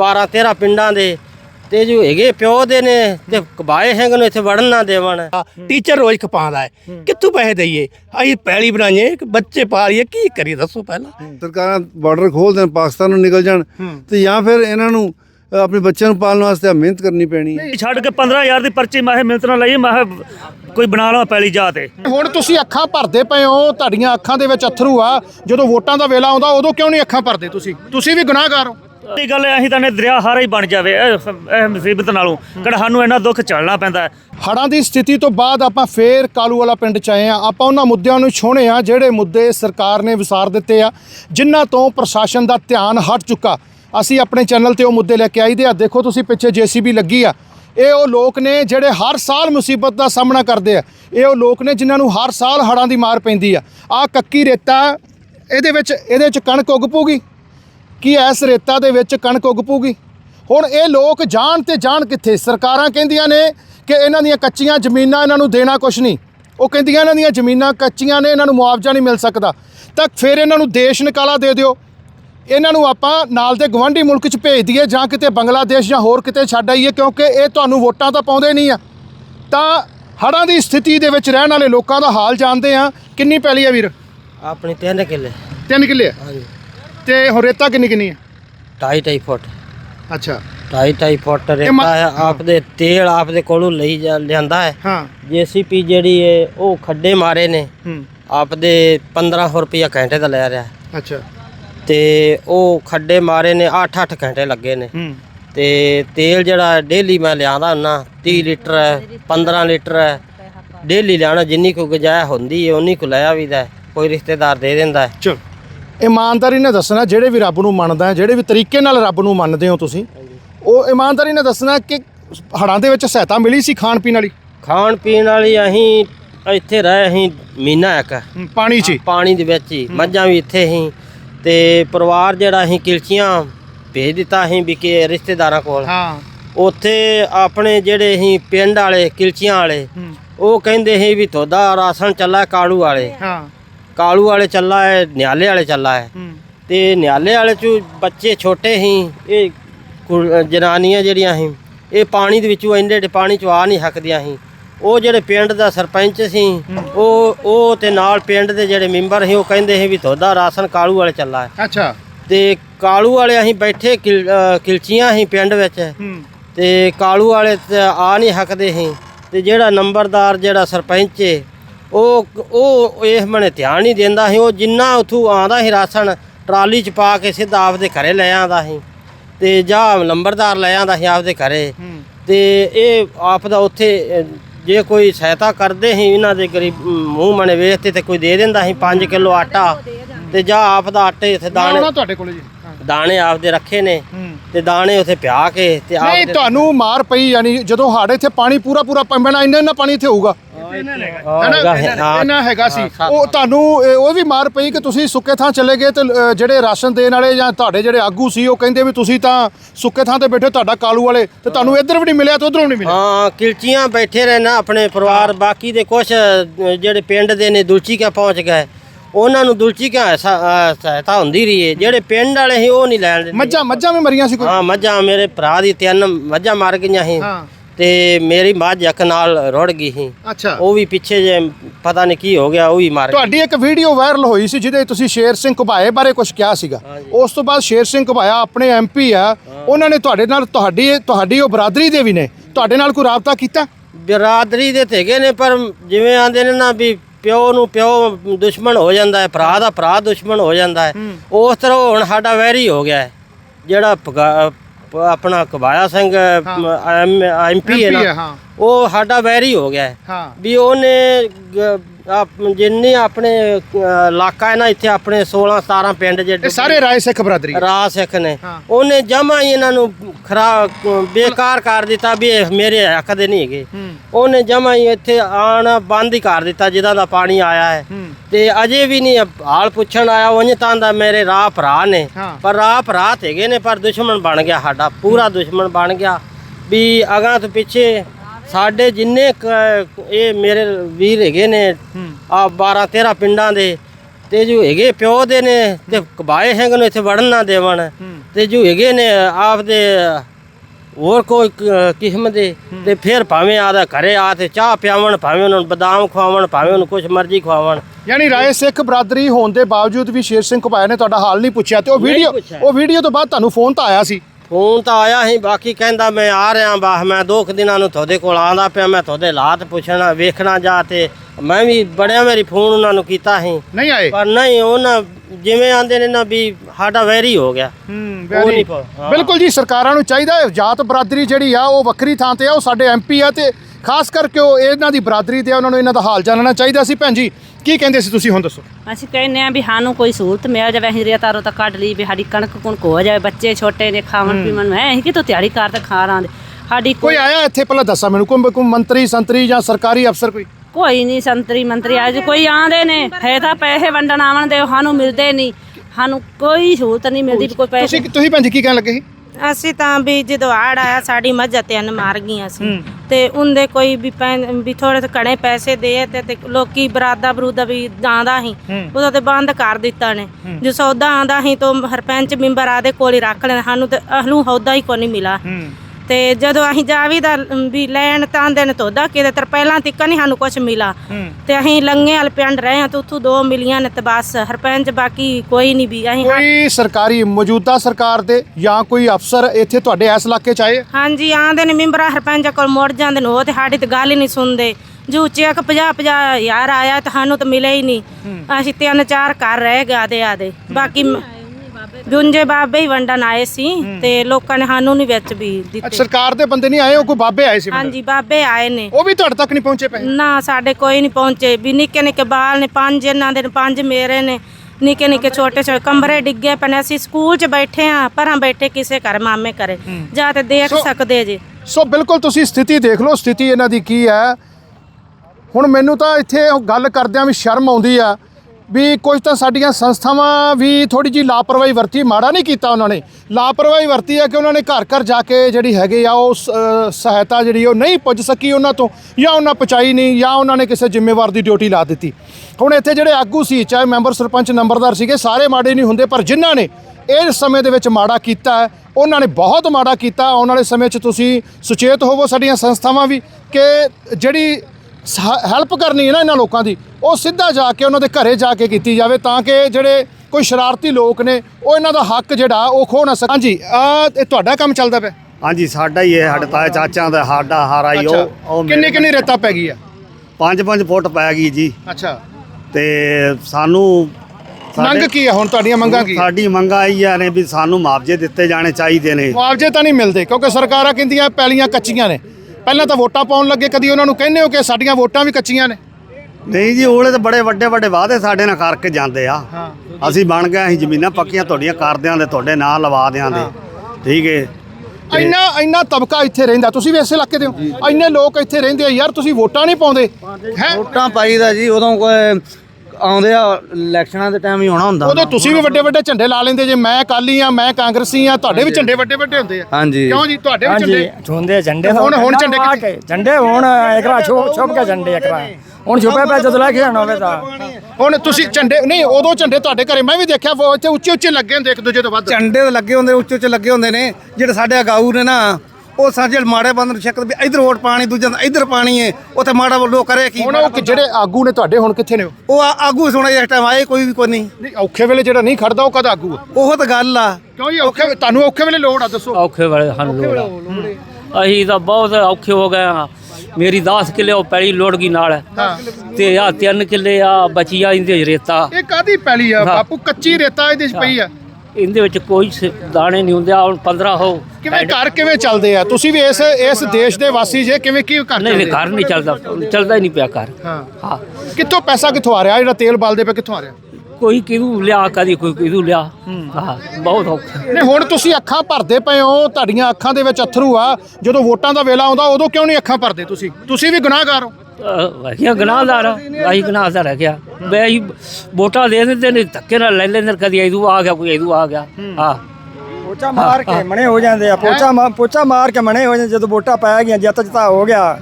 12 13 ਪਿੰਡਾਂ ਦੇ। ਤੇ ਜੋ ਹੈਗੇ ਪਿਓ ਦੇ ਨੇ ਤੇ ਕਬਾਏ ਹੈਗੇ ਨੂੰ ਇੱਥੇ ਵੜਨ ਨਾ ਦੇਵਣ। ਟੀਚਰ ਰੋਜ਼ ਖਪਾਉਂਦਾ ਹੈ। ਕਿੱਥੋਂ ਪੈਸੇ ਦਈਏ? ਅਸੀਂ ਪੈਲੀ ਬਣਾਈਏ ਕਿ ਬੱਚੇ ਪਾਲੀਏ ਕੀ ਕਰੀਏ ਦੱਸੋ ਪਹਿਲਾਂ? ਸਰਕਾਰਾਂ ਬਾਰਡਰ ਖੋਲ ਦੇਣ ਪਾਕਿਸਤਾਨ ਨੂੰ ਨਿਕਲ ਜਾਣ। ਤੇ ਜਾਂ ਫਿਰ ਇਹਨਾਂ ਨੂੰ ਆਪਣੇ ਬੱਚਿਆਂ ਨੂੰ ਪਾਲਣ ਵਾਸਤੇ ਮਿਹਨਤ ਕਰਨੀ ਪੈਣੀ ਹੈ। ਛੱਡ ਕੇ 15000 ਦੀ ਪਰਚੀ ਮੈਂ ਮਿਹਨਤ ਨਾਲ ਲਈ ਮੈਂ ਕਿਹਾ ਕੋਈ ਬਣਾ ਲਵਾਂ ਪੈਲੀ ਜਾ ਤੇ। ਹੁਣ ਤੁਸੀਂ ਅੱਖਾਂ ਭਰਦੇ ਪਏ ਹੋ ਤੁਹਾਡੀਆਂ ਅੱਖਾਂ ਦੇ ਵਿੱਚ ਅਥਰੂ ਆ। ਜਦੋਂ ਵੋਟਾਂ ਦਾ ਵੇਲਾ ਆਉਂਦਾ ਉਦੋਂ ਕਿਉਂ ਨਹੀਂ ਅੱਖਾਂ ਭਰਦੇ ਤੁਸੀਂ? ਤੁਸੀਂ ਵੀ ਗੁਨਾਹਗਾਰ ਹੋ। ਇਹ ਗੱਲ ਅਸੀਂ ਤਾਂ ਨੇ ਦਰਿਆ ਹਾਰਾ ਹੀ ਬਣ ਜਾਵੇ, ਇਹ ਮੁਸੀਬਤ ਨਾਲੋਂ। ਕਿਹੜਾ ਸਾਨੂੰ ਇੰਨਾ ਦੁੱਖ ਚੱਲਣਾ ਪੈਂਦਾ ਹੈ। ਹੜ੍ਹਾਂ ਦੀ ਸਥਿਤੀ ਤੋਂ ਬਾਅਦ ਆਪਾਂ ਫੇਰ ਕਾਲੂ ਵਾਲਾ ਪਿੰਡ ਚ ਆਏ ਆ। ਆਪਾਂ ਉਹਨਾਂ ਮੁੱਦਿਆਂ ਨੂੰ ਛੋਣੇ ਆ, ਜਿਹੜੇ ਮੁੱਦੇ ਸਰਕਾਰ ਨੇ ਵਿਸਾਰ ਦਿੱਤੇ ਆ, ਜਿਨ੍ਹਾਂ ਤੋਂ ਪ੍ਰਸ਼ਾਸਨ ਦਾ ਧਿਆਨ ਹਟ ਚੁੱਕਾ। ਅਸੀਂ ਆਪਣੇ ਚੈਨਲ ਤੇ ਉਹ ਮੁੱਦੇ ਲੈ ਕੇ ਆਈਦੇ ਆ। ਦੇਖੋ ਤੁਸੀਂ ਪਿੱਛੇ ਜੀਸੀਬੀ ਲੱਗੀ ਆ। ਇਹ ਉਹ ਲੋਕ ਨੇ ਜਿਹੜੇ ਹਰ ਸਾਲ ਮੁਸੀਬਤ ਦਾ ਸਾਹਮਣਾ ਕਰਦੇ ਆ। ਇਹ ਉਹ ਲੋਕ ਨੇ ਜਿਨ੍ਹਾਂ ਨੂੰ ਹਰ ਸਾਲ ਹੜ੍ਹਾਂ ਦੀ ਮਾਰ ਪੈਂਦੀ ਆ। ਆ ਕੱਕੀ ਰੇਤਾ, ਇਹਦੇ ਵਿੱਚ ਇਹਦੇ ਵਿੱਚ ਕਣਕ ਉੱਗ ਪੂਗੀ ਕੀ ਇਸ ਰੇਤਾ ਦੇ ਵਿੱਚ ਕਣਕ ਉੱਗ ਪੂਗੀ ਹੁਣ ਇਹ ਲੋਕ ਜਾਣ ਤੇ ਜਾਣ ਕਿੱਥੇ? ਸਰਕਾਰਾਂ ਕਹਿੰਦੀਆਂ ਨੇ ਕਿ ਇਹਨਾਂ ਦੀਆਂ ਕੱਚੀਆਂ ਜ਼ਮੀਨਾਂ ਇਹਨਾਂ ਨੂੰ ਦੇਣਾ ਕੁਛ ਨਹੀਂ। ਉਹ ਕਹਿੰਦੀਆਂ ਇਹਨਾਂ ਦੀਆਂ ਜ਼ਮੀਨਾਂ ਕੱਚੀਆਂ ਨੇ ਇਹਨਾਂ ਨੂੰ ਮੁਆਵਜ਼ਾ ਨਹੀਂ ਮਿਲ ਸਕਦਾ। ਤਾਂ ਫਿਰ ਇਹਨਾਂ ਨੂੰ ਦੇਸ਼ ਨਿਕਾਲਾ ਦੇ ਦਿਓ। ਇਹਨਾਂ ਨੂੰ ਆਪਾਂ ਨਾਲ ਦੇ ਗਵਾਂਢੀ ਮੁਲਕ 'ਚ ਭੇਜ ਦਈਏ ਜਾਂ ਕਿਤੇ ਬੰਗਲਾਦੇਸ਼ ਜਾਂ ਹੋਰ ਕਿਤੇ ਛੱਡ ਆਈਏ ਕਿਉਂਕਿ ਇਹ ਤੁਹਾਨੂੰ ਵੋਟਾਂ ਤਾਂ ਪਾਉਂਦੇ ਨਹੀਂ ਆ। ਤਾਂ ਹੜ੍ਹਾਂ ਦੀ ਸਥਿਤੀ ਦੇ ਵਿੱਚ ਰਹਿਣ ਵਾਲੇ ਲੋਕਾਂ ਦਾ ਹਾਲ ਜਾਣਦੇ ਆ। ਕਿੰਨੀ ਪੈਲੀ ਆ ਵੀਰ? ਆਪਣੀ ਤਿੰਨ ਕਿੱਲੇ। ਤਿੰਨ ਕਿੱਲੇ ਆ? ਹਾਂਜੀ। ਤੇ ਹੁਣ ਰੇਤਾ ਕਿੰਨੀ ਕਿੰਨੀ ਆ ਢਾਈ ਢਾਈ ਫੁੱਟ। ਅੱਛਾ। ਢਾਈ ਢਾਈ ਫੁੱਟ ਮਾ- ਰੇਤਾ ਹੈ ਆਪਦੇ ਤੇਲ ਆਪਦੇ ਕੋਲੋਂ ਲਈ ਜਾ- ਲਿਆਂਦਾ ਹੈ। ਹਾਂ। ਜੀਸੀਪੀ ਜਿਹੜੀ ਹੈ ਉਹ ਖੱਡੇ ਮਾਰੇ ਨੇ। ਹੂੰ। ਆਪਦੇ 1500 ਰੁਪਇਆ ਘੰਟੇ ਦਾ ਲੈ ਰਿਹਾ। ਅੱਛਾ। ਤੇ ਉਹ ਖੱਡੇ ਮਾਰੇ ਨੇ 8-8 ਘੰਟੇ ਲੱਗੇ ਨੇ। ਹੂੰ। ਤੇ ਤੇਲ ਜਿਹੜਾ ਡੇਲੀ ਮੈਂ ਲਿਆਂਦਾ ਹੁੰਨਾ 30 ਲੀਟਰ ਹੈ 15 ਲੀਟਰ ਹੈ। ਡੇਲੀ ਲਿਆਣਾ ਜਿੰਨੀ ਕੋ ਗਜਾਇਆ ਹੁੰਦੀ ਹੈ ਉਨੀ ਕੋ ਲਿਆ ਵੀ ਦਾ ਕੋਈ ਰਿਸ਼ਤੇਦਾਰ ਦੇ ਦਿੰਦਾ ਹੈ। ਚਲ। ਇਮਾਨਦਾਰੀ ਨੇ ਦੱਸਣਾ ਜਿਹੜੇ ਵੀ ਰੱਬ ਨੂੰ ਮੰਨਦਾ ਹੈ ਜਿਹੜੇ ਵੀ ਤਰੀਕੇ ਨਾਲ ਰੱਬ ਨੂੰ ਮੰਨਦੇ ਹੋ ਤੁਸੀਂ ਉਹ ਇਮਾਨਦਾਰੀ ਨੇ ਦੱਸਣਾ ਕਿ ਹੜਾਂ ਦੇ ਵਿੱਚ ਸਹਾਇਤਾ ਮਿਲੀ ਸੀ ਖਾਣ ਪੀਣ ਵਾਲੀ? ਖਾਣ ਪੀਣ ਵਾਲੀ ਅਸੀਂ ਇੱਥੇ ਰਹੇ ਅਸੀਂ ਮਹੀਨਾ ਇੱਕ। ਪਾਣੀ 'ਚ ਹੀ। ਪਾਣੀ ਦੇ ਵਿੱਚ ਹੀ ਮੱਝਾਂ ਵੀ ਇੱਥੇ ਹੀ ਤੇ ਪਰਿਵਾਰ ਜਿਹੜਾ ਅਸੀਂ ਕਿਲਚੀਆਂ ਭੇਜ ਦਿੱਤਾ ਅਸੀਂ ਵੀ ਕਿ ਰਿਸ਼ਤੇਦਾਰਾਂ ਕੋਲ। ਹਾਂ। ਉੱਥੇ ਆਪਣੇ ਜਿਹੜੇ ਅਸੀਂ ਪਿੰਡ ਵਾਲੇ ਕਿਲਚੀਆਂ ਵਾਲੇ ਉਹ ਕਹਿੰਦੇ ਸੀ ਵੀ ਤੁਹਾਡਾ ਰਾਸ਼ਨ ਚੱਲਾ ਕਾਲੂ ਵਾਲੇ। ਹਾਂ। ਕਾਲੂ ਵਾਲੇ ਚੱਲਾ ਹੈ ਨਿਆਲੇ ਵਾਲੇ ਚੱਲਾ ਹੈ। ਹੂੰ, ਤੇ ਨਿਆਲੇ ਵਾਲੇ ਚ ਬੱਚੇ ਛੋਟੇ ਸੀ ਇਹ ਜਨਾਨੀਆਂ ਜਿਹੜੀਆਂ ਸੀ ਇਹ ਪਾਣੀ ਦੇ ਵਿੱਚੋਂ ਇੰਨੇ ਪਾਣੀ ਚ ਆ ਨਹੀਂ ਸਕਦੀਆਂ ਸੀ। ਉਹ ਜਿਹੜੇ ਪਿੰਡ ਦਾ ਸਰਪੰਚ ਸੀ ਉਹ ਉਹ ਤੇ ਨਾਲ ਪਿੰਡ ਦੇ ਜਿਹੜੇ ਮੈਂਬਰ ਸੀ ਉਹ ਕਹਿੰਦੇ ਸੀ ਵੀ ਤੁਹਾਡਾ ਰਾਸ਼ਨ ਕਾਲੂ ਵਾਲੇ ਚੱਲਾ ਹੈ। ਅੱਛਾ। ਤੇ ਕਾਲੂ ਵਾਲੇ ਅਸੀਂ ਬੈਠੇ ਕਿਲਚੀਆਂ ਸੀ ਪਿੰਡ ਵਿੱਚ। ਹੂੰ। ਤੇ ਕਾਲੂ ਵਾਲੇ ਆ ਨਹੀਂ ਹੱਕਦੇ ਸੀ। ਤੇ ਜਿਹੜਾ ਨੰਬਰਦਾਰ ਜਿਹੜਾ ਸਰਪੰਚ ਏ ਉਹ ਉਹ ਇਸ ਮਨੇ ਧਿਆਨ ਨਹੀਂ ਦਿੰਦਾ ਸੀ ਉਹ ਜਿੰਨਾ ਉਥੋਂ ਆਂਦਾ ਸੀ ਰਾਸ਼ਨ ਟਰਾਲੀ ਚ ਪਾ ਕੇ ਸਿੱਧਾ ਆਪਦੇ ਘਰੇ ਲੈ ਆਂਦਾ ਸੀ। ਤੇ ਜਾਂ ਨੰਬਰਦਾਰ ਲੈ ਆਂਦਾ ਸੀ ਆਪਦੇ ਘਰੇ। ਤੇ ਇਹ ਆਪ ਦਾ ਉੱਥੇ ਜੇ ਕੋਈ ਸਹਾਇਤਾ ਕਰਦੇ ਸੀ ਇਹਨਾਂ ਦੇ ਗਰੀਬ ਮੂੰਹ ਮਨੇ ਵੇਖਤੇ ਤੇ ਕੋਈ ਦੇ ਦਿੰਦਾ ਸੀ 5 ਕਿਲੋ ਆਟਾ। ਤੇ ਜਾਂ ਆਪ ਦਾ ਆਟੇ ਇੱਥੇ ਦਾਣੇ ਤੁਹਾਡੇ ਕੋਲ ਜੀ। ਦਾਣੇ ਆਪਦੇ ਰੱਖੇ ਨੇ। ਤੇ ਦਾਣੇ ਉੱਥੇ ਪਿਆ ਕੇ ਤੇ ਨਹੀਂ ਆਪਦੇ ਤੁਹਾਨੂੰ ਮਾਰ ਪਈ ਯਾਨੀ ਜਦੋਂ ਹਾੜੇ ਇੱਥੇ ਪਾਣੀ ਪੂਰਾ ਪੂਰਾ ਪੈਣਾ ਇੰਨਾ ਇੰਨਾ ਪਾਣੀ ਇੱਥੇ ਹੋਊਗਾ। ਹੈਗਾ ਹੈ, ਹਾਂ। ਇੰਨਾ ਹੈਗਾ ਸੀ। ਹਾਂ, ਉਹ ਤੁਹਾਨੂੰ ਇਹ, ਉਹ ਵੀ ਮਾਰ ਪਈ ਕਿ ਤੁਸੀਂ ਸੁੱਕੇ ਥਾਂ ਚਲੇ ਗਏ ਤੇ ਅ, ਜਿਹੜੇ ਰਾਸ਼ਨ ਦੇਣ ਵਾਲੇ ਜਾਂ ਤੁਹਾਡੇ ਜਿਹੜੇ ਆਗੂ ਸੀ ਉਹ ਕਹਿੰਦੇ ਵੀ ਤੁਸੀਂ ਤਾਂ ਸੁੱਕੇ ਥਾਂ ਤੇ ਬੈਠੇ ਤੁਹਾਡਾ ਕਾਲੂ ਵਾਲੇ ਤੇ ਤੁਹਾਨੂੰ ਇੱਧਰ ਵੀ ਨਹੀਂ ਮਿਲਿਆ ਤੇ ਉਧਰੋਂ ਨਹੀਂ ਮਿਲਿਆ? ਹਾਂ ਕਿਲਚੀਆਂ ਬੈਠੇ ਰਹੇ ਨਾ ਆਪਣੇ ਪਰਿਵਾਰ ਬਾਕੀ ਦੇ ਕੁਝ ਜਿਹੜੇ ਪਿੰਡ ਦੇ ਨੇ ਦੁਲਚੀ ਕਾ ਪਹੁੰਚ ਗਏ। ਉਹਨਾਂ ਨੂੰ ਦੁਲਚੀ ਕਾ ਸਹਾਇਤਾ ਹੁੰਦੀ ਰਹੀ ਹੈ ਜਿਹੜੇ ਪਿੰਡ ਵਾਲੇ ਸੀ ਉਹ ਨਹੀਂ ਲੈਣ ਦਿੰਦੇ। ਮੱਝਾਂ ਮੱਝਾਂ ਵੀ ਮਰੀਆਂ ਸੀ ਕੋਈ? ਹਾਂ ਮੱਝਾਂ ਮੇਰੇ ਭਰਾ ਦੀ ਤਿੰਨ ਮੱਝਾਂ ਮਰ ਗਈਆਂ ਸੀ। ਹਾਂ। ਤੇ ਮੇਰੀ ਮੱਝ ਇੱਕ ਨਾਲ ਰੁੜ ਗਈ ਸੀ। ਅੱਛਾ। ਉਹ ਵੀ ਪਿੱਛੇ ਜੇ ਪਤਾ ਨਹੀਂ ਕੀ ਹੋ ਗਿਆ ਉਹ ਵੀ ਮਰ ਗਈ। ਤੁਹਾਡੀ ਇੱਕ ਵੀਡੀਓ ਵਾਇਰਲ ਹੋਈ ਸੀ ਜਿਹਦੇ ਤੁਸੀਂ ਸ਼ੇਰ ਸਿੰਘ ਘੁਬਾਏ ਬਾਰੇ ਕੁਝ ਕਿਹਾ ਸੀਗਾ। ਉਸ ਤੋਂ ਬਾਅਦ ਸ਼ੇਰ ਸਿੰਘ ਘੁਬਾਇਆ ਆਪਣੇ ਐਮਪੀ ਆ। ਉਹਨਾਂ ਨੇ ਤੁਹਾਡੇ ਨਾਲ ਤੁਹਾਡੀ ਤੁਹਾਡੀ ਉਹ ਬਰਾਦਰੀ ਦੇ ਵੀ ਨੇ। ਤੁਹਾਡੇ ਨਾਲ ਕੋਈ ਰਾਬਤਾ ਕੀਤਾ? ਬਰਾਦਰੀ ਦੇ ਤੇਗੇ ਨੇ ਪਰ ਜਿਵੇਂ ਆਂਦੇ ਨੇ ਨਾ ਵੀ ਪਿਓ ਨੂੰ ਪਿਓ ਦੁਸ਼ਮਣ ਹੋ ਜਾਂਦਾ ਹੈ ਭਰਾ ਦਾ ਭਰਾ ਦੁਸ਼ਮਣ ਹੋ ਜਾਂਦਾ ਹੈ। ਉਸ ਤਰ੍ਹਾਂ ਹੁਣ ਸਾਡਾ ਵੈਰੀ ਹੋ ਗਿਆ ਹੈ ਜਿਹੜਾ ਭਗਾ- ਆਪਣਾ ਕਬਾਇਆ ਸਿੰਘ ਐਮਪੀ ਹੈ ਨਾ ਹਾਂ। ਉਹ ਸਾਡਾ ਵੈਰੀ ਹੋ ਗਿਆ ਹੈ। ਹਾਂ। ਵੀ ਉਹਨੇ ਗ- ਆਪ- ਜਿੰਨੇ ਆਪਣੇ ਅ, ਇਲਾਕਾ ਹੈ ਨਾ ਇੱਥੇ ਆਪਣੇ 16 17 ਪਿੰਡ ਇਹ ਜਿਹੜੇ ਸਾਰੇ ਰਾਏ ਸਿੱਖ ਬਰਾਦਰੀ। ਆ। ਸਿੱਖ ਨੇ। ਹਾਂ। ਉਹਨੇ ਜਮਾ ਹੀ ਇਹਨਾਂ ਨੂੰ ਖਰਾ ਬੇਕਾਰ ਕਰ ਦਿੱਤਾ ਵੀ ਇਹ ਮੇਰੇ ਹੱਕ ਦੇ ਨਹੀਂ ਹੈਗੇ। ਹੂੰ। ਉਹਨੇ ਜਮਾ ਹੀ ਇੱਥੇ ਆਣਾ ਬੰਦ ਹੀ ਕਰ ਦਿੱਤਾ ਜਿਹਦਾ ਦਾ ਪਾਣੀ ਆਇਆ ਹੈ। ਹੂੰ। ਤੇ ਅਜੇ ਵੀ ਨਹੀਂ ਹਾਲ ਪੁੱਛਣ ਆਇਆ ਉਂਝ ਤਾਂ ਦਾ ਮੇਰੇ ਰਾਹ ਭਰਾ ਨੇ। ਹਾਂ। ਪਰ ਰਾਹ ਭਰਾ ਹੈਗੇ ਨੇ ਪਰ ਦੁਸ਼ਮਣ ਬਣ ਗਿਆ ਸਾਡਾ ਪੂਰਾ ਦੁਸ਼ਮਣ ਬਣ ਗਿਆ। ਵੀ ਅਗਾਂ ਤੋਂ ਪਿੱਛੇ ਸਾਡੇ ਜਿੰਨੇ ਕ- ਇਹ ਮੇਰੇ ਵੀਰ ਹੈਗੇ ਨੇ ਆ 12 13 ਪਿੰਡਾਂ ਦੇ ਤੇ ਜੋ ਹੈਗੇ ਪਿਓ ਦੇ ਨੇ ਤੇ ਕਬਾਏ ਹੈਗੇ ਨੂੰ ਇੱਥੇ ਵੜਨ ਨਾ ਦੇਵਣ ਤੇ ਜੋ ਹੈਗੇ ਨੇ ਆਪਦੇ ਹੋਰ ਕੋਈ ਕ- ਕਿਸਮ ਦੇ ਤੇ ਫਿਰ ਭਾਵੇਂ ਆਦਾ ਘਰੇ ਆ ਤੇ ਚਾਹ ਪਿਆਵਣ ਭਾਵੇਂ ਉਹਨਾਂ ਨੂੰ ਬਦਾਮ ਖਵਾਵਣ ਭਾਵੇਂ ਉਹਨੂੰ ਕੁਛ ਮਰਜ਼ੀ ਖਵਾਵਣ। ਯਾਨੀ ਰਾਏ ਸਿੱਖ ਬਰਾਦਰੀ ਹੋਣ ਦੇ ਬਾਵਜੂਦ ਵੀ ਸ਼ੇਰ ਸਿੰਘ ਘੁਬਾਇਆ ਨੇ ਤੁਹਾਡਾ ਹਾਲ ਨਹੀਂ ਪੁੱਛਿਆ ਤੇ ਉਹ ਵੀਡੀਓ ਪੁੱਛਿਆ। ਉਹ ਵੀਡੀਓ ਤੋਂ ਬਾਅਦ ਤੁਹਾਨੂੰ ਫੋਨ ਤਾਂ ਆਇਆ ਸੀ। ਫੋਨ ਤਾਂ ਆਇਆ ਸੀ ਬਾਕੀ ਕਹਿੰਦਾ ਮੈਂ ਆ ਰਿਹਾ ਬਾਹ ਮੈਂ ਦੋ ਕੁ ਦਿਨਾਂ ਨੂੰ ਤੁਹਾਡੇ ਕੋਲ ਆਂਦਾ ਪਿਆ ਮੈਂ ਤੁਹਾਡੇ ਹਾਲਾਤ ਪੁੱਛਣਾ ਵੇਖਣਾ ਜਾ ਤੇ ਮੈਂ ਵੀ ਬੜਿਆ ਮੇਰੀ ਫੋਨ ਉਹਨਾਂ ਨੂੰ ਕੀਤਾ ਸੀ। ਨਹੀਂ ਆਏ? ਪਰ ਨਹੀਂ ਉਹਨਾਂ ਜਿਵੇਂ ਆਂਦੇ ਨੇ ਨਾ ਵੀ ਸਾਡਾ ਵੈਰੀ ਹੋ ਗਿਆ। ਹੂੰ ਉਹ ਨਹੀਂ ਪ- ਹਾਂ। ਬਿਲਕੁਲ ਜੀ ਸਰਕਾਰਾਂ ਨੂੰ ਚਾਹੀਦਾ ਹੈ ਜਾਤ ਬਰਾਦਰੀ ਜਿਹੜੀ ਆ ਉਹ ਵੱਖਰੀ ਥਾਂ ਤੇ ਆ ਉਹ ਸਾਡੇ ਐਮਪੀ ਆ ਤੇ ਖਾਸ ਕਰਕੇ ਉਹ ਇਹਨਾਂ ਦੀ ਬਰਾਦਰੀ ਤੇ ਆ, ਉਹਨਾਂ ਨੂੰ ਇਹਨਾਂ ਦਾ ਹਾਲ ਜਾਣਨਾ ਚਾਹੀਦਾ ਸੀ ਭੈਣ ਜੀ। ਕੀ ਕਹਿੰਦੇ ਸੀ ਤੁਸੀਂ ਹੁਣ ਦੱਸੋ? ਅਸੀਂ ਕਹਿੰਦੇ ਆ ਵੀ ਸਾਨੂੰ ਕੋਈ ਸਹੂਲਤ ਮਿਲ ਜਾਵੇ ਅਸੀਂ ਰੇਤਾਰੋ ਤਾਂ ਕੱਢ ਲਈ ਵੀ ਸਾਡੀ ਕਣਕ ਕੁਣਕ ਹੋ ਜਾਵੇ ਬੱਚੇ ਛੋਟੇ ਨੇ ਖਾਵਣ ਪੀਵਣ ਨੂੰ। ਹੈ ਅਸੀਂ ਕਿਤੋਂ ਤਿਆਰੀ ਕਰ ਤੇ ਖਾ ਰਾਂ ਦੇ ਸਾਡੀ ਕੋਈ ਆਇਆ ਇੱਥੇ ਪਹਿਲਾਂ ਦੱਸਾਂ ਮੈਨੂੰ ਕੋਈ ਕੋਈ ਮੰਤਰੀ ਸੰਤਰੀ ਜਾਂ ਸਰਕਾਰੀ ਅਫਸਰ ਕੋਈ? ਕੋਈ ਨਹੀਂ ਸੰਤਰੀ ਮੰਤਰੀ ਅੱਜ ਕੋਈ ਆਂਦੇ ਨੇ ਹੈ ਤਾਂ ਪੈਸੇ ਵੰਡਣ ਆਵਣ ਦੇ ਸਾਨੂੰ ਮਿਲਦੇ ਨਹੀਂ। ਸਾਨੂੰ ਕੋਈ ਸਹੂਲਤ ਨਹੀਂ ਮਿਲਦੀ ਕੋਈ ਪੈਸੇ ਤੁਸੀਂ ਤੁਸੀਂ ਭੈਣ ਜੀ ਕੀ ਕਹਿਣ ਲੱਗੇ ਸੀ? ਅਸੀਂ ਤਾਂ ਵੀ ਜਦੋਂ ਹੜ ਆਇਆ ਸਾਡੀ ਮੱਝਾਂ ਤਿੰਨ ਮਾਰ ਗਈਆਂ ਸੀ। ਤੇ ਉਹਦੇ ਕੋਈ ਵੀ ਵੀ ਥੋੜੇ ਘਣੇ ਪੈਸੇ ਦੇ ਤੇ ਤੇ ਲੋਕੀ ਬਰਾਦਾ ਬਰੂਦਾ ਵੀ ਆਂਦਾ ਸੀ। ਉਦੋਂ ਤੇ ਬੰਦ ਕਰ ਦਿੱਤਾ ਨੇ। ਜੋ ਸੌਦਾ ਆਂਦਾ ਸੀ ਤਾਂ ਹਰਪੰਚ ਮੈਂਬਰ ਆਦੇ ਕੋਲ ਹੀ ਰੱਖ ਲੈਣ ਸਾਨੂੰ ਤੇ ਅਹਲੂ ਹੌਦਾ ਹੀ ਕੋਈ ਨਹੀਂ ਮਿਲਾ ਤੇ ਜਦੋਂ ਅਸੀਂ ਜਾਵੀ ਦਾ ਵੀ ਲੈਣ ਤਾਂ ਦਿਨ ਤੋਦਾ ਕਿਤੇ ਤਰ ਪਹਿਲਾਂ ਤੱਕ ਨਹੀਂ ਸਾਨੂੰ ਕੁਝ ਮਿਲਾ। ਤੇ ਅਸੀਂ ਲੰਗੇ ਵਾਲ ਪਿੰਡ ਰਹੇ ਹਾਂ ਤੇ ਉੱਥੋਂ ਦੋ ਮਿਲੀਆਂ ਨੇ ਤੇ ਬਸ ਬਾਕੀ ਕੋਈ ਨਹੀਂ ਵੀ ਅਸੀਂ ਕੋਈ ਸਰਕਾਰੀ ਮੌਜੂਦਾ ਸਰਕਾਰ ਦੇ ਜਾਂ ਕੋਈ ਅਫਸਰ ਇੱਥੇ ਤੁਹਾਡੇ ਇਸ ਇਲਾਕੇ ਚ ਆਏ? ਹਾਂਜੀ ਆਂਦੇ ਨੇ ਮੈਂਬਰ ਸਰਪੰਚ ਕੋਲ ਮੁੜ ਜਾਂਦੇ ਨੇ ਉਹ ਤੇ ਸਾਡੀ ਤੇ ਗੱਲ ਹੀ ਨਹੀਂ ਸੁਣਦੇ। ਜੋ ਚੈੱਕ 50 50 ਹਜ਼ਾਰ ਆਇਆ ਤੇ ਸਾਨੂੰ ਤਾਂ ਮਿਲਿਆ ਹੀ ਨਹੀਂ। ਅਸੀਂ ਤਿੰਨ ਚਾਰ ਘਰ ਰਹਿ ਗਏ ਆਦੇ ਆਦੇ। ਬਾਕੀ ਗੁੰਜੇ ਬਾਬੇ ਹੀ ਵੰਡਣ ਆਏ ਸੀ ਤੇ ਲੋਕਾਂ ਨੇ ਸਾਨੂੰ ਨਹੀਂ ਵਿੱਚ ਵੀ ਅੱਛਾ ਦਿੱਤੇ ਸਰਕਾਰ ਦੇ ਬੰਦੇ ਨਹੀਂ ਆਏ ਉਹ ਕੋਈ ਬਾਬੇ ਆਏ ਸੀ। ਹਾਂਜੀ ਬਾਬੇ ਆਏ ਨੇ। ਉਹ ਵੀ ਤੁਹਾਡੇ ਤੱਕ ਨਹੀਂ ਪਹੁੰਚੇ ਪਏ? ਨਾ ਸਾਡੇ ਕੋਈ ਨਹੀਂ ਪਹੁੰਚੇ। ਵੀ ਨਿੱਕੇ ਨਿੱਕੇ ਬਾਲ ਨੇ ਪੰਜ ਇਹਨਾਂ ਦੇ ਨੇ ਪੰਜ ਮੇਰੇ ਨੇ। ਨਿੱਕੇ ਨਿੱਕੇ ਛੋਟੇ ਛੋਟੇ ਕਮਰੇ ਡਿੱਗੇ ਪਏ ਨੇ। ਅਸੀਂ ਸਕੂਲ 'ਚ ਬੈਠੇ ਆ ਪਰਾਂ ਬੈਠੇ ਕਿਸੇ ਘਰ ਮਾਮੇ ਘਰੇ। ਜਾ ਤੇ ਦੇਖ ਸੋ- ਸਕਦੇ ਜੇ। ਸੋ ਬਿਲਕੁਲ ਤੁਸੀਂ ਸਥਿਤੀ ਦੇਖ ਲਓ। ਸਥਿਤੀ ਇਹਨਾਂ ਦੀ ਕੀ ਹੈ? ਹੁਣ ਮੈਨੂੰ ਤਾਂ ਇੱਥੇ ਉਹ ਗੱਲ ਕਰਦਿਆਂ ਵੀ ਸ਼ਰਮ ਆਉਂਦੀ ਆ। ਵੀ ਕੁਝ ਤਾਂ ਸਾਡੀਆਂ ਸੰਸਥਾਵਾਂ ਵੀ ਥੋੜੀ ਜੀ ਲਾਪਰਵਾਹੀ ਵਰਤੀ, ਮਾੜਾ ਨਹੀਂ ਕੀਤਾ ਉਹਨਾਂ ਨੇ। ਲਾਪਰਵਾਹੀ ਵਰਤੀ ਹੈ ਕਿ ਉਹਨਾਂ ਨੇ ਘਰ ਘਰ ਜਾ ਕੇ ਜਿਹੜੀ ਹੈਗੇ ਆ ਉਹ ਸ- ਸਹਾਇਤਾ ਜਿਹੜੀ ਉਹ ਨਹੀਂ ਪੁੱਜ ਸਕੀ ਉਹਨਾਂ ਤੋਂ, ਜਾਂ ਉਹਨਾਂ ਪਹੁੰਚਾਈ ਨਹੀਂ, ਜਾਂ ਉਹਨਾਂ ਨੇ ਕਿਸੇ ਜ਼ਿੰਮੇਵਾਰ ਦੀ ਡਿਊਟੀ ਲਾ ਦਿੱਤੀ। ਹੁਣ ਇੱਥੇ ਜਿਹੜੇ ਆਗੂ ਸੀ, ਚਾਹੇ ਮੈਂਬਰ ਸਰਪੰਚ, ਨੰਬਰਦਾਰ ਸੀਗੇ, ਸਾਰੇ ਮਾੜੇ ਨਹੀਂ ਹੁੰਦੇ, ਪਰ ਜਿਨ੍ਹਾਂ ਨੇ ਇਸ ਸਮੇਂ ਦੇ ਵਿੱਚ ਮਾੜਾ ਕੀਤਾ ਉਹਨਾਂ ਨੇ ਬਹੁਤ ਮਾੜਾ ਕੀਤਾ। ਆਉਣ ਵਾਲੇ ਸਮੇਂ 'ਚ ਤੁਸੀਂ ਸੁਚੇਤ ਹੋਵੋ ਸਾਡੀਆਂ ਸੰਸਥਾਵਾਂ ਵੀ ਕਿ ਜਿਹੜੀ ਹੈਲਪ ਕਰਨੀ ਹੈ ਨਾ ਇਹਨਾਂ ਲੋਕਾਂ ਦੀ ਉਹ ਸਿੱਧਾ ਜਾ ਕੇ ਉਹਨਾਂ ਦੇ ਘਰੇ ਜਾ ਕੇ ਕੀਤੀ ਜਾਵੇ ਤਾਂ ਕਿ ਜਿਹੜੇ ਕੋਈ ਸ਼ਰਾਰਤੀ ਲੋਕ ਨੇ ਉਹ ਇਹਨਾਂ ਦਾ ਹੱਕ ਜਿਹੜਾ ਉਹ ਖੋ ਨਾ ਸਕਣ। ਹਾਂਜੀ ਆ ਤੁਹਾਡਾ ਕੰਮ ਚੱਲਦਾ ਪਿਆ? ਹਾਂਜੀ ਸਾਡਾ ਹੀ ਹੈ ਸਾਡੇ ਤਾਏ ਚਾਚਿਆਂ ਦਾ ਸਾਡਾ ਹਾਰਾ ਹੀ ਉਹ ਕਿੰਨੇ ਕਿੰਨੀ ਰੇਤਾ ਪੈ ਗਈ ਆ? 5-5 ਫੁੱਟ ਪੈ ਗਈ ਜੀ। ਅੱਛਾ। ਤੇ ਸਾਨੂੰ ਮੰਗ ਕੀ ਆ ਹੁਣ? ਤੁਹਾਡੀਆਂ ਮੰਗਾਂ ਕੀ? ਸਾਡੀ ਮੰਗਾਂ ਇਹ ਆ ਨੇ ਵੀ ਸਾਨੂੰ ਮੁਆਵਜ਼ੇ ਦਿੱਤੇ ਜਾਣੇ ਚਾਹੀਦੇ ਨੇ। ਮੁਆਵਜ਼ੇ ਤਾਂ ਨਹੀਂ ਮਿਲਦੇ ਕਿਉਂਕਿ ਸਰਕਾਰਾਂ ਕਹਿੰਦੀਆਂ ਪੈਲੀਆਂ ਕੱਚੀਆਂ ਨੇ। ਪਹਿਲਾਂ ਤਾਂ ਵੋਟਾਂ ਪਾਉਣ ਲੱਗੇ ਕਦੀ ਉਹਨਾਂ ਨੂੰ ਕਹਿੰਦੇ ਹੋ ਕਿ ਸਾਡੀਆਂ ਵੋਟਾਂ ਵੀ ਕੱਚੀਆਂ ਨੇ? ਨਹੀਂ ਜੀ ਉਹਲੇ ਤਾਂ ਬੜੇ ਵੱਡੇ ਵੱਡੇ ਵਾਅਦੇ ਸਾਡੇ ਨਾਲ ਕਰਕੇ ਜਾਂਦੇ ਆ। ਅਸੀਂ ਬਣ ਗਏ ਅਸੀਂ ਜ਼ਮੀਨਾਂ ਪੱਕੀਆਂ ਤੁਹਾਡੀਆਂ ਕਰ ਦਿਆਂਦੇ ਤੁਹਾਡੇ ਨਾਂ ਲਵਾ ਦਿਆਂਦੇ ਠੀਕ ਹੈ ਇੰਨਾ ਇੰਨਾ ਤਬਕਾ ਇੱਥੇ ਰਹਿੰਦਾ ਤੁਸੀਂ ਵੀ ਇਸੇ ਇਲਾਕੇ ਦੇ ਹੋ? ਇੰਨੇ ਲੋਕ ਇੱਥੇ ਰਹਿੰਦੇ ਆ ਯਾਰ ਤੁਸੀਂ ਵੋਟਾਂ ਨਹੀਂ ਪਾਉਂਦੇ। ਹੈ? ਵੋਟਾਂ ਪਾਈਦਾ ਜੀ ਉਦੋਂ ਕੋਈ ਆਉਂਦੇ ਆ ਇਲੈਕਸ਼ਨਾਂ ਦੇ ਟਾਈਮ ਹੀ ਹੋਣਾ ਹੁੰਦਾ ਉਦੋਂ ਤੁਸੀਂ ਵੀ ਵੱਡੇ ਵੱਡੇ ਝੰਡੇ ਲਾ ਲੈਂਦੇ ਜੇ ਮੈਂ ਅਕਾਲੀ ਆ ਮੈਂ ਕਾਂਗਰਸੀ ਆ ਤੁਹਾਡੇ ਵੀ ਝੰਡੇ ਵੱਡੇ ਵੱਡੇ ਹੁੰਦੇ ਆ। ਹਾਂਜੀ। ਕਿਉਂ ਜੀ? ਤੁਹਾਡੇ ਵੀ ਝੰਡੇ ਝੁੰਦੇ ਝੰਡੇ ਹੁਣ ਹੁਣ ਝੰਡੇ ਕਿੱਥੇ? ਕੇ ਝੰਡੇ ਹੁਣ ਇਕਰਾ ਛੁਪ ਛੁਪ ਕੇ ਝੰਡੇ ਇਕਰਾ ਹੁਣ ਛੁਪੇ ਪੈ ਜਦੋਂ ਲੈ ਕੇ ਆਣਾ ਹੋਵੇ ਤਾਂ। ਹੁਣ ਤੁਸੀਂ ਝੰਡੇ ਨਹੀਂ ਉਦੋਂ ਝੰਡੇ ਤੁਹਾਡੇ ਘਰੇ ਮੈਂ ਵੀ ਦੇਖਿਆ ਉਹ ਇੱਥੇ ਉੱਚੇ ਉੱਚੇ ਲੱਗੇ ਹੁੰਦੇ ਇੱਕ ਦੂਜੇ ਤੋਂ ਵੱਧ। ਝੰਡੇ ਲੱਗੇ ਹੁੰਦੇ ਉੱਚੇ ਉੱਚੇ ਲੱਗੇ ਹੁੰਦੇ ਨੇ। ਜਿਹੜੇ ਸਾਡੇ ਅਗਾਊ ਨੇ ਨਾ ਉਹ ਸਾਡੇ ਮਾੜੇ ਬੰਦ ਨੂੰ ਸ਼ਕਲ ਵੀ ਇਧਰ ਵੋਟ ਪਾਣੀ ਦੂਜਾ ਇਧਰ ਪਾਣੀ ਹੈ ਉੱਥੇ ਮਾੜਾ ਲੋਕ ਕਰੇ ਕੀ ਹੁਣ ਉਹ ਜਿਹੜੇ ਆਗੂ ਨੇ ਤੁਹਾਡੇ ਹੁਣ ਕਿੱਥੇ ਨੇ ਉਹ? ਉਹ ਆ- ਆਗੂ ਸੁਣਾ ਇਸ ਟਾਈਮ ਆਏ ਕੋਈ ਵੀ ਕੋਈ ਨਹੀਂ। ਨਹੀਂ ਔਖੇ ਵੇਲੇ ਜਿਹੜਾ ਨਹੀਂ ਖੜਦਾ ਉਹ ਕਦ ਆਗੂ ਆ? ਉਹ ਤਾਂ ਗੱਲ ਆ। ਕਿਉਂ ਜੀ ਔਖੇ ਤੁਹਾਨੂੰ ਔਖੇ ਵੇਲੇ ਲੋੜ ਆ ਦੱਸੋ। ਔਖੇ ਵੇਲੇ ਸਾਨੂੰ ਲੋੜ ਆ। ਅਸੀਂ ਤਾਂ ਬਹੁਤ ਔਖੇ ਹੋ ਗਏ ਆ। ਮੇਰੀ 10 ਕਿੱਲੇ ਉਹ ਪੈਲੀ ਲੋੜ ਗਈ ਨਾਲ। ਤੇ ਆ 3 ਕਿੱਲੇ ਆ ਬਚੀ ਆ ਇਹਦੇ 'ਚ ਰੇਤਾ। ਇਹ ਕਾਦੀ ਪੈਲੀ ਆ ਹਾਂ। ਬਾਪੂ? ਕੱਚੀ ਰੇਤਾ ਇਹਦੇ 'ਚ ਪਈ ਆ। ਇਹਦੇ ਵਿੱਚ ਕੋਈ ਸ- ਦਾਣੇ ਨਹੀਂ ਹੁੰਦੇ ਆ ਹੁਣ 15 ਹੋ। ਕਿਵੇਂ ਘਰ ਕਿਵੇਂ ਚੱਲਦੇ ਆ? ਤੁਸੀਂ ਵੀ ਇਸ ਇਸ ਦੇਸ਼ ਦੇ ਵਾਸੀ ਜੇ ਕਿਵੇਂ ਕੀ ਘਰ ਨਹੀਂ ਨਹੀਂ ਚੱਲਦੇ ਆ? ਘਰ ਨਹੀਂ ਚੱਲਦਾ ਚੱਲਦਾ ਹੀ ਨਹੀਂ ਪਿਆ ਘਰ। ਹਾਂ। ਹਾਂ। ਕਿੱਥੋਂ ਪੈਸਾ ਕਿੱਥੋਂ ਆ ਰਿਹਾ? ਜਿਹੜਾ ਤੇਲ ਬਲਦੇ ਪਏ ਕਿੱਥੋਂ ਆ ਰਿਹਾ? ਕੋਈ ਕਿਹਨੂੰ ਲਿਆ ਕਦੀ ਕੋਈ ਕਿਹਨੂੰ ਲਿਆ। ਹਾਂ ਬਹੁਤ ਔਖਾ। ਨਹੀਂ ਹੁਣ ਤੁਸੀਂ ਅੱਖਾਂ ਭਰਦੇ ਪਏ ਹੋ ਤੁਹਾਡੀਆਂ ਅੱਖਾਂ ਦੇ ਵਿੱਚ ਅਥਰੂ ਆ। ਜਦੋਂ ਵੋਟਾਂ ਦਾ ਵੇਲਾ ਆਉਂਦਾ ਉਦੋਂ ਕਿਉਂ ਨਹੀਂ ਅੱਖਾਂ ਭਰਦੇ ਤੁਸੀਂ? ਤੁਸੀਂ ਵੀ ਗੁਨਾਹਗਾਰ ਹੋ। ਅਹ ਅਸੀਂ ਗੁਨਾਹਦਾਰ ਆ ਅਸੀਂ ਗੁਨਾਹਦਾਰ ਹੈ ਗਿਆ ਬਈ ਅਸੀਂ ਵੋਟਾਂ ਦੇ ਦਿੰਦੇ ਨੇ ਧੱਕੇ ਨਾਲ ਲੈ ਲੈਂਦੇ ਨੇ, ਕਦੀ ਇਹਦੂ ਆ ਗਿਆ ਕੋਈ ਇਹਦੂ ਆ ਗਿਆ। ਹਾਂ। ਪੋਚਾ ਮਾਰ ਕੇ ਮਣੇ ਹੋ ਜਾਂਦੇ ਆ ਪੋਚਾ ਮਾ- ਪੋਚਾ ਮਾਰ ਕੇ ਮਣੇ ਹੋ ਜਾਂਦੇ ਜਦੋਂ ਵੋਟਾਂ ਪੈ ਗਈਆਂ ਜਿੱਤ ਜਿਤਾ ਹੋ ਗਿਆ।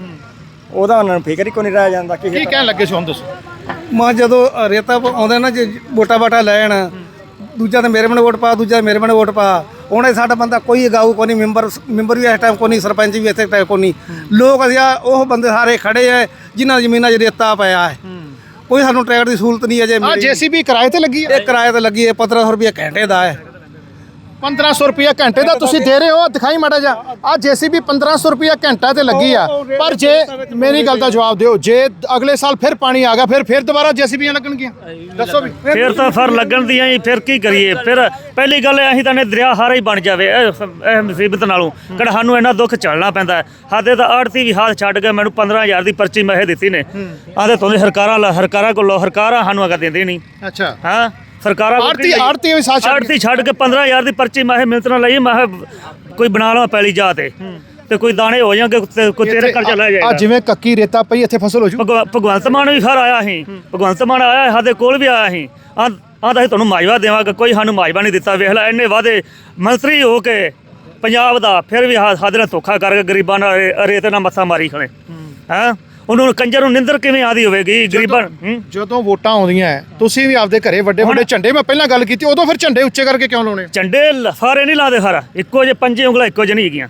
ਉਹਦਾ ਉਹਨਾਂ ਨੂੰ ਫਿਕਰ ਹੀ ਕੋਈ ਨਹੀਂ ਰਹਿ ਜਾਂਦਾ ਕੀ ਕਿਸੇ ਕਹਿਣ ਲੱਗੇ ਸੀ ਹੁਣ ਦੱਸੋ ਮਾਂ ਜਦੋਂ ਰੇਤਾ ਆਉਂਦਾ ਨਾ ਜੇ ਵੋਟਾ ਵਾਟਾ ਲੈਣ ਦੂਜਾ ਤੇ ਮੇਰੇ ਮਨੇ ਵੋਟ ਪਾ ਦੂਜਾ ਮੇਰੇ ਮਨੇ ਵੋਟ ਪਾ। ਉਹਨੇ ਸਾਡਾ ਬੰਦਾ ਕੋਈ ਅਗਾਊ ਕੋਈ ਨਹੀਂ ਮੈਂਬਰ ਮੈਂਬਰ ਵੀ ਇਸ ਟਾਈਮ ਕੋਈ ਨਹੀਂ ਸਰਪੰਚ ਵੀ ਇੱਥੇ ਟਾਈਮ ਕੋਈ ਨਹੀਂ। ਲੋਕ ਅਸੀਂ ਆ ਉਹ ਬੰਦੇ ਸਾਰੇ ਖੜੇ ਐ ਜਿਨ੍ਹਾਂ ਜ਼ਮੀਨਾਂ 'ਚ ਰੇਤਾ ਪਿਆ ਹੈ ਕੋਈ ਸਾਨੂੰ ਟਰੈਕਟਰ ਦੀ ਸਹੂਲਤ ਨਹੀਂ ਅਜੇ ਆ ਜੀਸੀਬੀ ਕਿਰਾਏ ਤੇ ਲੱਗੀ ਆ? ਇਹ ਕਿਰਾਏ ਤੇ ਲੱਗੀ ਹੈ 1500 ਰੁਪਏ ਘੰਟੇ ਦਾ ਹੈ 1500 ਰੁਪਿਆ ਘੰਟੇ ਦਾ ਤੁਸੀਂ ਦੇ ਰਹੇ ਹੋ ਦਿਖਾਈ ਮਾੜਾ ਜਾ ਆ ਜੀਸੀਬੀ 1500 ਰੁਪਿਆ ਘੰਟਾ ਤੇ ਲੱਗੀ ਆ। ਪਰ ਜੇ ਮੇਰੀ ਗੱਲ ਦਾ ਜਵਾਬ ਦਿਓ ਜੇ ਅਗਲੇ ਸਾਲ ਫਿਰ ਪਾਣੀ ਆ ਗਿਆ ਫਿਰ ਫਿਰ ਦੁਬਾਰਾ ਜੀਸੀਬੀਆਂ ਲੱਗਣਗੀਆਂ। ਦੱਸੋ ਵੀ। ਫਿਰ ਤਾਂ ਫਰ ਲੱਗਣ ਦੀਆਂ ਹੀ ਫਿਰ ਕੀ ਕਰੀਏ? ਫਿਰ ਪਹਿਲੀ ਗੱਲ ਅਸੀਂ ਤਾਂ ਨੇ ਦਰਿਆ ਹਾਰਾ ਹੀ ਬਣ ਜਾਵੇ ਇਹ ਇਹ ਮੁਸੀਬਤ ਨਾਲੋਂ। ਕਿਹੜਾ ਸਾਨੂੰ ਇੰਨਾ ਦੁੱਖ ਝੱਲਣਾ ਪੈਂਦਾ ਹੈ। ਸਾਡੇ ਤਾਂ ਆੜਤੀ ਵੀ ਹੱਥ ਛੱਡ ਕੇ ਮੈਨੂੰ 15000 ਦੀ ਪਰਚੀ ਮੈਂ ਇਹ ਦਿੱਤੀ ਨੇ। ਆਂਦੇ ਤੁਹਾਨੂੰ ਸਰਕਾਰਾਂ ਸਰਕਾਰਾਂ ਕੋਲੋਂ ਸਰਕਾਰਾਂ ਸਾਨੂੰ ਅਗਾ ਦਿੰਦੇ ਨਹੀਂ। ਅੱਛਾ। ਹਾਂ। ਸਰਕਾਰਾਂ ਆੜਤੀ ਆੜਤੀ ਵੀ ਸਾਥ ਛੱਡ ਆੜਤੀ ਛੱਡ ਕੇ 15000 ਦੀ ਪਰਚੀ ਮੈਂ ਇਹ ਮਿਲਤ ਨਾਲ ਲਈ ਮੈਂ ਕੋਈ ਬਣਾ ਲਵਾਂ ਪੈਲੀ ਜਾ ਤੇ। ਤੇ ਕੋਈ ਦਾਣੇ ਹੋ ਜਾਣਗੇ ਤੇ ਕੋਈ ਤੇਰੇ ਕਰਜ਼ਾ ਲੈ ਆ ਜਾਏਗਾ। ਜਿਵੇਂ ਕੱਕੀ ਰੇਤਾ ਪਈ ਇੱਥੇ ਫਸਲ ਹੋ ਜੂ। ਭਗਵ- ਭਗਵੰਤ ਮਾਨ ਵੀ ਫਿਰ ਆਇਆ ਸੀ। ਭਗਵੰਤ ਮਾਨ ਆਇਆ ਸਾਡੇ ਕੋਲ ਵੀ ਆਇਆ ਸੀ। ਆਂ ਆਂਦਾ ਸੀ ਤੁਹਾਨੂੰ ਮਾਜਵਾ ਦੇਵਾਂਗਾ ਕੋਈ ਸਾਨੂੰ ਮਾਜਵਾ ਨਹੀਂ ਦਿੱਤਾ। ਵੇਖ ਲੈ ਇੰਨੇ ਵਾਦੇ ਮੰਤਰੀ ਹੋ ਕੇ ਪੰਜਾਬ ਦਾ ਫਿਰ ਵੀ ਸਾਡੇ ਨਾਲ ਧੋਖਾ ਕਰਕੇ ਗਰੀਬਾਂ ਨਾਲ ਰੇਤ ਨਾਲ ਮੱਥਾ ਮਾਰੀ ਖੜੇ। ਹੈਂ? ਉਹਨੂੰ ਕੰਜਰ ਨੂੰ ਨਿੰਦਰ ਕਿਵੇਂ ਆਦੀ ਹੋਵੇਗੀ ਗਰੀਬਾਂ ਹੂੰ? ਜਦੋਂ ਵੋਟਾਂ ਆਉਂਦੀਆਂ ਹੈ, ਤੁਸੀਂ ਵੀ ਆਪਦੇ ਘਰੇ ਵੱਡੇ ਵੱਡੇ ਝੰਡੇ ਮੈਂ ਪਹਿਲਾਂ ਗੱਲ ਕੀਤੀ ਉਦੋਂ ਫਿਰ ਝੰਡੇ ਉੱਚੇ ਕਰਕੇ ਕਿਉਂ ਲਾਉਣੇ? ਝੰਡੇ ਲ- ਸਾਰੇ ਨਹੀਂ ਲਾਦੇ ਸਾਰਾ ਇੱਕੋ ਜੇ ਪੰਜੇ ਉਂਗਲਾਂ ਇੱਕੋ ਜਿਹੇ ਨਹੀਂ ਹੈਗੀਆਂ।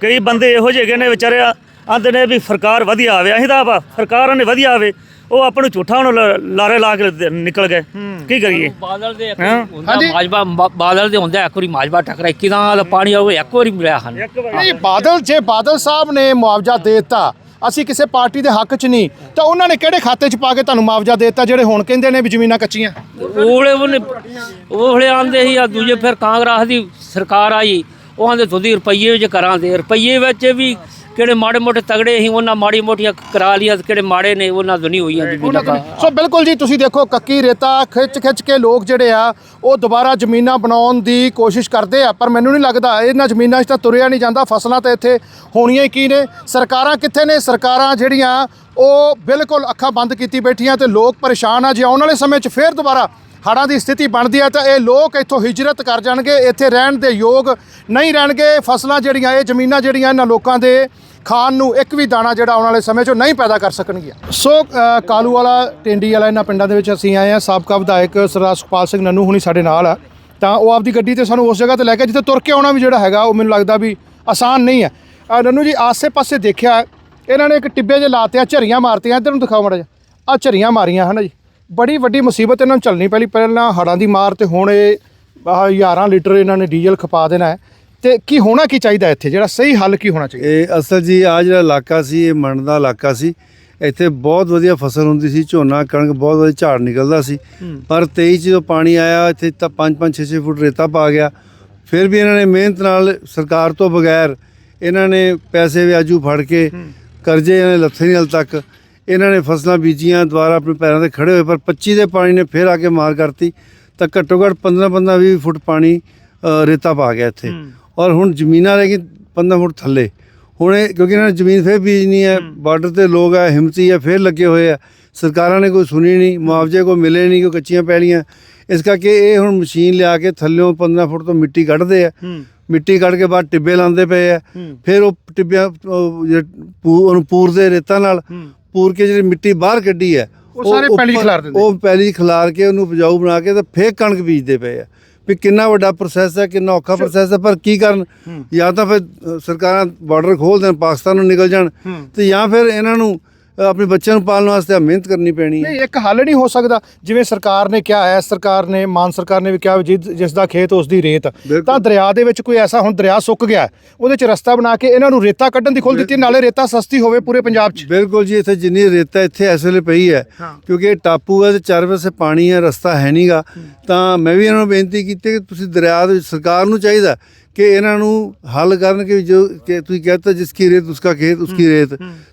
ਕਈ ਬੰਦੇ ਇਹੋ ਜਿਹੇ ਹੈਗੇ ਨੇ ਵਿਚਾਰੇ ਆਂਦੇ ਨੇ ਵੀ ਸਰਕਾਰ ਵਧੀਆ ਆਵੇ ਅਸੀਂ ਤਾਂ ਆਪ ਸਰਕਾਰ ਨੇ ਵਧੀਆ ਆਵੇ ਉਹ ਆਪਾਂ ਨੂੰ ਝੂਠਾ ਹੁਣ ਲ- ਲਾਰੇ ਲਾ ਕੇ ਦੇ- ਨਿਕਲ ਗਏ। ਕੀ ਕਰੀਏ? ਬਾਦਲ ਦੇ ਇੱਕ ਹਾਂ। ਹੁੰਦਾ ਮਾਜਬਾ ਮ- ਬਾਦਲ ਦੇ ਹੁੰਦਾ ਇੱਕ ਵਾਰੀ ਮਾਜਬਾ ਟਕਰਾ ਕਿਦਾਂ ਦਾ ਪਾਣੀ ਆਵੇ ਇੱਕ ਵਾਰੀ ਮਿਲਿਆ ਹਨ ਨਹੀਂ ਬਾਦਲ ਜੇ ਬਾਦਲ ਸਾਹਿਬ ਨੇ ਮੁਆਵਜ਼ਾ ਦੇ ਦਿੱਤਾ ਅਸੀਂ ਕਿਸੇ ਪਾਰਟੀ ਦੇ ਹੱਕ 'ਚ ਨਹੀਂ। ਤਾਂ ਉਹਨਾਂ ਨੇ ਕਿਹੜੇ ਖਾਤੇ 'ਚ ਪਾ ਕੇ ਤੁਹਾਨੂੰ ਮੁਆਵਜ਼ਾ ਦੇ ਦਿੱਤਾ, ਜਿਹੜੇ ਹੁਣ ਕਹਿੰਦੇ ਨੇ ਵੀ ਜ਼ਮੀਨਾਂ ਕੱਚੀਆਂ? ਉਹਲੇ ਉਹਨੇ ਉਹਲੇ ਆਂਦੇ ਸੀ ਆ ਦੂਜੇ ਫਿਰ ਕਾਂਗਰਸ ਦੀ ਸਰਕਾਰ ਆਈ। ਉਹ ਆਂਦੇ ਤੁਸੀਂ ਰੁਪਈਏ ਵਿੱਚ ਕਰਾਂਦੇ ਰੁਪਈਏ ਵਿੱਚ ਵੀ ਕਿਹੜੇ ਮਾੜੇ ਮੋਟੇ ਤਗੜੇ ਸੀ ਉਹਨਾਂ ਮਾੜੀ ਮੋਟੀਆਂ ਕਰਾ ਲੀਆਂ ਤੇ ਕਿਹੜੇ ਮਾੜੇ ਨੇ ਉਹਨਾਂ ਤੋਂ ਨਹੀਂ ਹੋਈਆਂ ਦਾ ਸੋ ਬਿਲਕੁਲ ਜੀ ਤੁਸੀਂ ਦੇਖੋ ਕੱਕੀ ਰੇਤਾ ਖਿੱਚ ਖਿੱਚ ਕੇ ਲੋਕ ਜਿਹੜੇ ਆ ਉਹ ਦੁਬਾਰਾ ਜ਼ਮੀਨਾਂ ਬਣਾਉਣ ਦੀ ਕੋਸ਼ਿਸ਼ ਕਰਦੇ ਆ ਪਰ ਮੈਨੂੰ ਨਹੀਂ ਲੱਗਦਾ ਇਹਨਾਂ ਜ਼ਮੀਨਾਂ 'ਚ ਤਾਂ ਤੁਰਿਆ ਨਹੀਂ ਜਾਂਦਾ ਫਸਲਾਂ ਤਾਂ ਇੱਥੇ ਹੋਣੀਆਂ ਹੀ ਕੀ ਨੇ? ਸਰਕਾਰਾਂ ਕਿੱਥੇ ਨੇ? ਸਰਕਾਰਾਂ ਜਿਹੜੀਆਂ ਉਹ ਬਿਲਕੁਲ ਅੱਖਾਂ ਬੰਦ ਕੀਤੀ ਬੈਠੀਆਂ ਤੇ ਲੋਕ ਪਰੇਸ਼ਾਨ ਆ ਜੇ ਆਉਣ ਵਾਲੇ ਸਮੇਂ 'ਚ ਫੇਰ ਦੁਬਾਰਾ ਹੜ੍ਹਾਂ ਦੀ ਸਥਿਤੀ ਬਣਦੀ ਹੈ ਤਾਂ ਇਹ ਲੋਕ ਇੱਥੋਂ ਹਿਜਰਤ ਕਰ ਜਾਣਗੇ ਇੱਥੇ ਰਹਿਣ ਦੇ ਯੋਗ ਨਹੀਂ ਰਹਿਣਗੇ। ਫਸਲਾਂ ਜਿਹੜੀਆਂ ਇਹ ਜ਼ਮੀਨਾਂ ਜਿਹੜੀਆਂ ਇਹਨਾਂ ਲੋਕਾਂ ਦੇ ਖਾਣ ਨੂੰ ਇੱਕ ਵੀ ਦਾਣਾ ਜਿਹੜਾ ਆਉਣ ਵਾਲੇ ਸਮੇਂ 'ਚ ਨਹੀਂ ਪੈਦਾ ਕਰ ਸਕਣਗੀਆਂ। ਸੋ ਕਾਲੂ ਵਾਲਾ ਟਿੰਡੀ ਵਾਲਾ ਇਹਨਾਂ ਪਿੰਡਾਂ ਦੇ ਵਿੱਚ ਅਸੀਂ ਆਏ ਆ ਸਾਬਕਾ ਵਿਧਾਇਕ ਸਰਦਾਰ ਸੁਖਪਾਲ ਸਿੰਘ ਨੰਨੂ ਹੁਣੀ ਸਾਡੇ ਨਾਲ ਆ। ਤਾਂ ਉਹ ਆਪਦੀ ਗੱਡੀ ਤੇ ਸਾਨੂੰ ਉਸ ਜਗ੍ਹਾ ਤੇ ਲੈ ਕੇ ਜਿੱਥੇ ਤੁਰ ਕੇ ਆਉਣਾ ਵੀ ਜਿਹੜਾ ਹੈਗਾ ਉਹ ਮੈਨੂੰ ਲੱਗਦਾ ਵੀ ਆਸਾਨ ਨਹੀਂ ਹੈ। ਅ, ਨੰਨੂ ਜੀ ਆਸੇ-ਪਾਸੇ ਦੇਖਿਆ ਇਹਨਾਂ ਨੇ ਇੱਕ ਟਿੱਬੇ ਜੇ ਲਾਤੇ ਆ ਝਰੀਆਂ ਮਾਰਤੀਆਂ। ਇੱਧਰ ਨੂੰ ਦਿਖਾਓ ਮਾੜਾ ਜਿਹਾ। ਆ ਝਰੀਆਂ ਮਾਰੀਆਂ ਹਨ ਜੀ? ਬੜੀ ਵੱਡੀ ਮੁਸੀਬਤ ਇਹਨਾਂ ਨੂੰ ਚੱਲਣੀ ਪਹਿਲੀ ਪਹਿਲਾਂ ਹੜਾਂ ਦੀ ਮਾਰ ਤੇ ਹੁਣ ਇਹ ਆਹ 11 ਲੀਟਰ ਇਹਨਾਂ ਨੇ ਡੀਜ਼ਲ ਖਪਾ ਦੇਣਾ ਹੈ। ਤੇ ਕੀ ਹੋਣਾ ਕੀ ਚਾਹੀਦਾ ਇੱਥੇ? ਜਿਹੜਾ ਸਹੀ ਹੱਲ ਕੀ ਹੋਣਾ ਚਾਹੀਦਾ? ਇਹ ਅਸਲ ਜੀ ਆ ਜਿਹੜਾ ਇਲਾਕਾ ਸੀ ਇਹ ਮੰਡ ਦਾ ਇਲਾਕਾ ਸੀ। ਇੱਥੇ ਬਹੁਤ ਵਧੀਆ ਫਸਲ ਹੁੰਦੀ ਸੀ ਝੋਨਾ ਕਣਕ ਬਹੁਤ ਵਧੀਆ ਝਾੜ ਨਿਕਲਦਾ ਸੀ। ਪਰ 23 ਚ ਜਦੋਂ ਪਾਣੀ ਆਇਆ ਇੱਥੇ ਤਾਂ 5-5 6-6 ਫੁੱਟ ਰੇਤਾ ਪਾ ਗਿਆ। ਫਿਰ ਵੀ ਇਹਨਾਂ ਨੇ ਮਿਹਨਤ ਨਾਲ ਸਰਕਾਰ ਤੋਂ ਬਗੈਰ ਇਹਨਾਂ ਨੇ ਪੈਸੇ ਵਿਆਜੂ ਫੜ ਕੇ ਕਰਜ਼ੇ ਇਹਨਾਂ ਨੇ ਲੱਥੇ ਨਹੀਂ ਹਾਲੇ ਤੱਕ। ਇਹਨਾਂ ਨੇ ਫਸਲਾਂ ਬੀਜੀਆਂ ਦੁਬਾਰਾ ਆਪਣੇ ਪੈਰਾਂ ਤੇ ਖੜੇ ਹੋਏ ਪਰ 25 ਦੇ ਪਾਣੀ ਨੇ ਫਿਰ ਆ ਕੇ ਮਾਰ ਕਰਤੀ। ਤਾਂ ਘੱਟੋ ਘੱਟ 15-15 20 ਫੁੱਟ ਪਾਣੀ ਰੇਤਾ ਪਾ ਗਿਆ ਇੱਥੇ। ਔਰ ਹੁਣ ਜ਼ਮੀਨਾਂ ਰਹਿ ਗਈ 15 ਫੁੱਟ ਥੱਲੇ। ਹੁਣ ਇਹ ਕਿਉਂਕਿ ਇਹਨਾਂ ਨੇ ਜ਼ਮੀਨ ਫੇਰ ਬੀਜਣੀ ਹੈ ਬਾਰਡਰ ਤੇ ਲੋਕ ਆ ਹਿੰਮਤੀ ਹੈ ਫੇਰ ਲੱਗੇ ਹੋਏ ਆ। ਸਰਕਾਰਾਂ ਨੇ ਕੋਈ ਸੁਣੀ ਨਹੀਂ ਮੁਆਵਜ਼ੇ ਕੋਈ ਮਿਲੇ ਨਹੀਂ ਕੋਈ ਕੱਚੀਆਂ ਪੈਲੀਆਂ। ਇਸ ਕਰਕੇ ਇਹ ਹੁਣ ਮਸ਼ੀਨ ਲਿਆ ਕੇ ਥੱਲਿਓਂ 15 ਫੁੱਟ ਤੋਂ ਮਿੱਟੀ ਕੱਢਦੇ ਆ। ਮਿੱਟੀ ਕੱਢ ਕੇ ਬਾਅਦ ਟਿੱਬੇ ਲਾਉਂਦੇ ਪਏ ਆ। ਫਿਰ ਉਹ ਟਿੱਬਿਆਂ ਉਹ ਜਿਹੜੇ ਪੂ- ਉਹਨੂੰ ਪੂਰਦੇ ਰੇਤਾਂ ਨਾਲ। ਪੂਰ ਕੇ ਜਿਹੜੀ ਮਿੱਟੀ ਬਾਹਰ ਕੱਢੀ ਹੈ ਉਹ ਸਾਰੇ ਪੈਲੀ ਖਿਲਾਰ ਦਿੰਦੇ। ਉਹ ਪੈਲੀ ਖਿਲਾਰ ਕੇ ਉਹਨੂੰ ਉਪਜਾਊ ਬਣਾ ਕੇ ਤੇ ਫੇਰ ਕਣਕ ਬੀਜਦੇ ਪਏ ਆ। ਵੀ ਕਿੰਨਾ ਵੱਡਾ ਪ੍ਰੋਸੈਸ ਹੈ ਕਿੰਨਾ ਔਖਾ ਪ੍ਰੋਸੈਸ ਹੈ ਪਰ ਕੀ ਕਰਨ? ਜਾਂ ਤਾਂ ਫਿਰ ਸਰਕਾਰਾਂ ਬਾਰਡਰ ਖੋਲ ਦੇਣ ਪਾਕਿਸਤਾਨ ਨੂੰ ਨਿਕਲ ਜਾਣ ਤੇ ਜਾਂ ਫਿਰ ਇਹਨਾਂ ਨੂੰ ਆਪਣੇ ਬੱਚਿਆਂ ਨੂੰ ਪਾਲਣ ਵਾਸਤੇ ਮਿਹਨਤ ਕਰਨੀ ਪੈਣੀ ਹੈ। ਨਹੀਂ ਇੱਕ ਹੱਲ ਨਹੀਂ ਹੋ ਸਕਦਾ। ਜਿਵੇਂ ਸਰਕਾਰ ਨੇ ਕਿਹਾ ਹੈ ਸਰਕਾਰ ਨੇ ਮਾਨ ਸਰਕਾਰ ਨੇ ਵੀ ਕਿਹਾ ਵੀ ਜਿਸ ਜਿਸ ਦਾ ਖੇਤ ਉਸ ਦੀ ਰੇਤ। ਤਾਂ ਦਰਿਆ ਦੇ ਵਿੱਚ ਕੋਈ ਐਸਾ ਹੁਣ ਦਰਿਆ ਸੁੱਕ ਗਿਆ ਹੈ, ਉਹਦੇ 'ਚ ਰਸਤਾ ਬਣਾ ਕੇ ਇਹਨਾਂ ਨੂੰ ਰੇਤਾ ਕੱਢਣ ਦੀ ਖੁੱਲ੍ਹ ਦਿੱਤੀ ਨਾਲੇ ਰੇਤਾ ਸਸਤੀ ਹੋਵੇ ਪੂਰੇ ਪੰਜਾਬ 'ਚ। ਬਿਲਕੁਲ ਜੀ ਇੱਥੇ ਜਿੰਨੀ ਰੇਤਾ ਇੱਥੇ ਇਸ ਵੇਲੇ ਪਈ ਹੈ ਕਿਉਂਕਿ ਇਹ ਟਾਪੂ ਹੈ ਤੇ ਚਾਰ ਪਾਸੇ ਪਾਣੀ ਹੈ ਰਸਤਾ ਹੈ ਨਹੀਂਗਾ ਤਾਂ ਮੈਂ ਵੀ ਇਹਨਾਂ ਨੂੰ ਬੇਨਤੀ ਕੀਤੀ ਕਿ ਤੁਸੀਂ ਦਰਿਆ ਦੇ ਵਿੱਚ ਸਰਕਾਰ ਨੂੰ ਚਾਹੀਦਾ ਕਿ ਇਹਨਾਂ ਨੂੰ ਹੱਲ ਕਰਨ ਕਿ ਜੋ ਕਿ ਤੁਸੀਂ ਕਹਿੰਦੇ ਜਿਸ ਕੀ ਰੇਤ ਉਸਕਾ ਖੇਤ ਉਸਕੀ ਰੇਤ।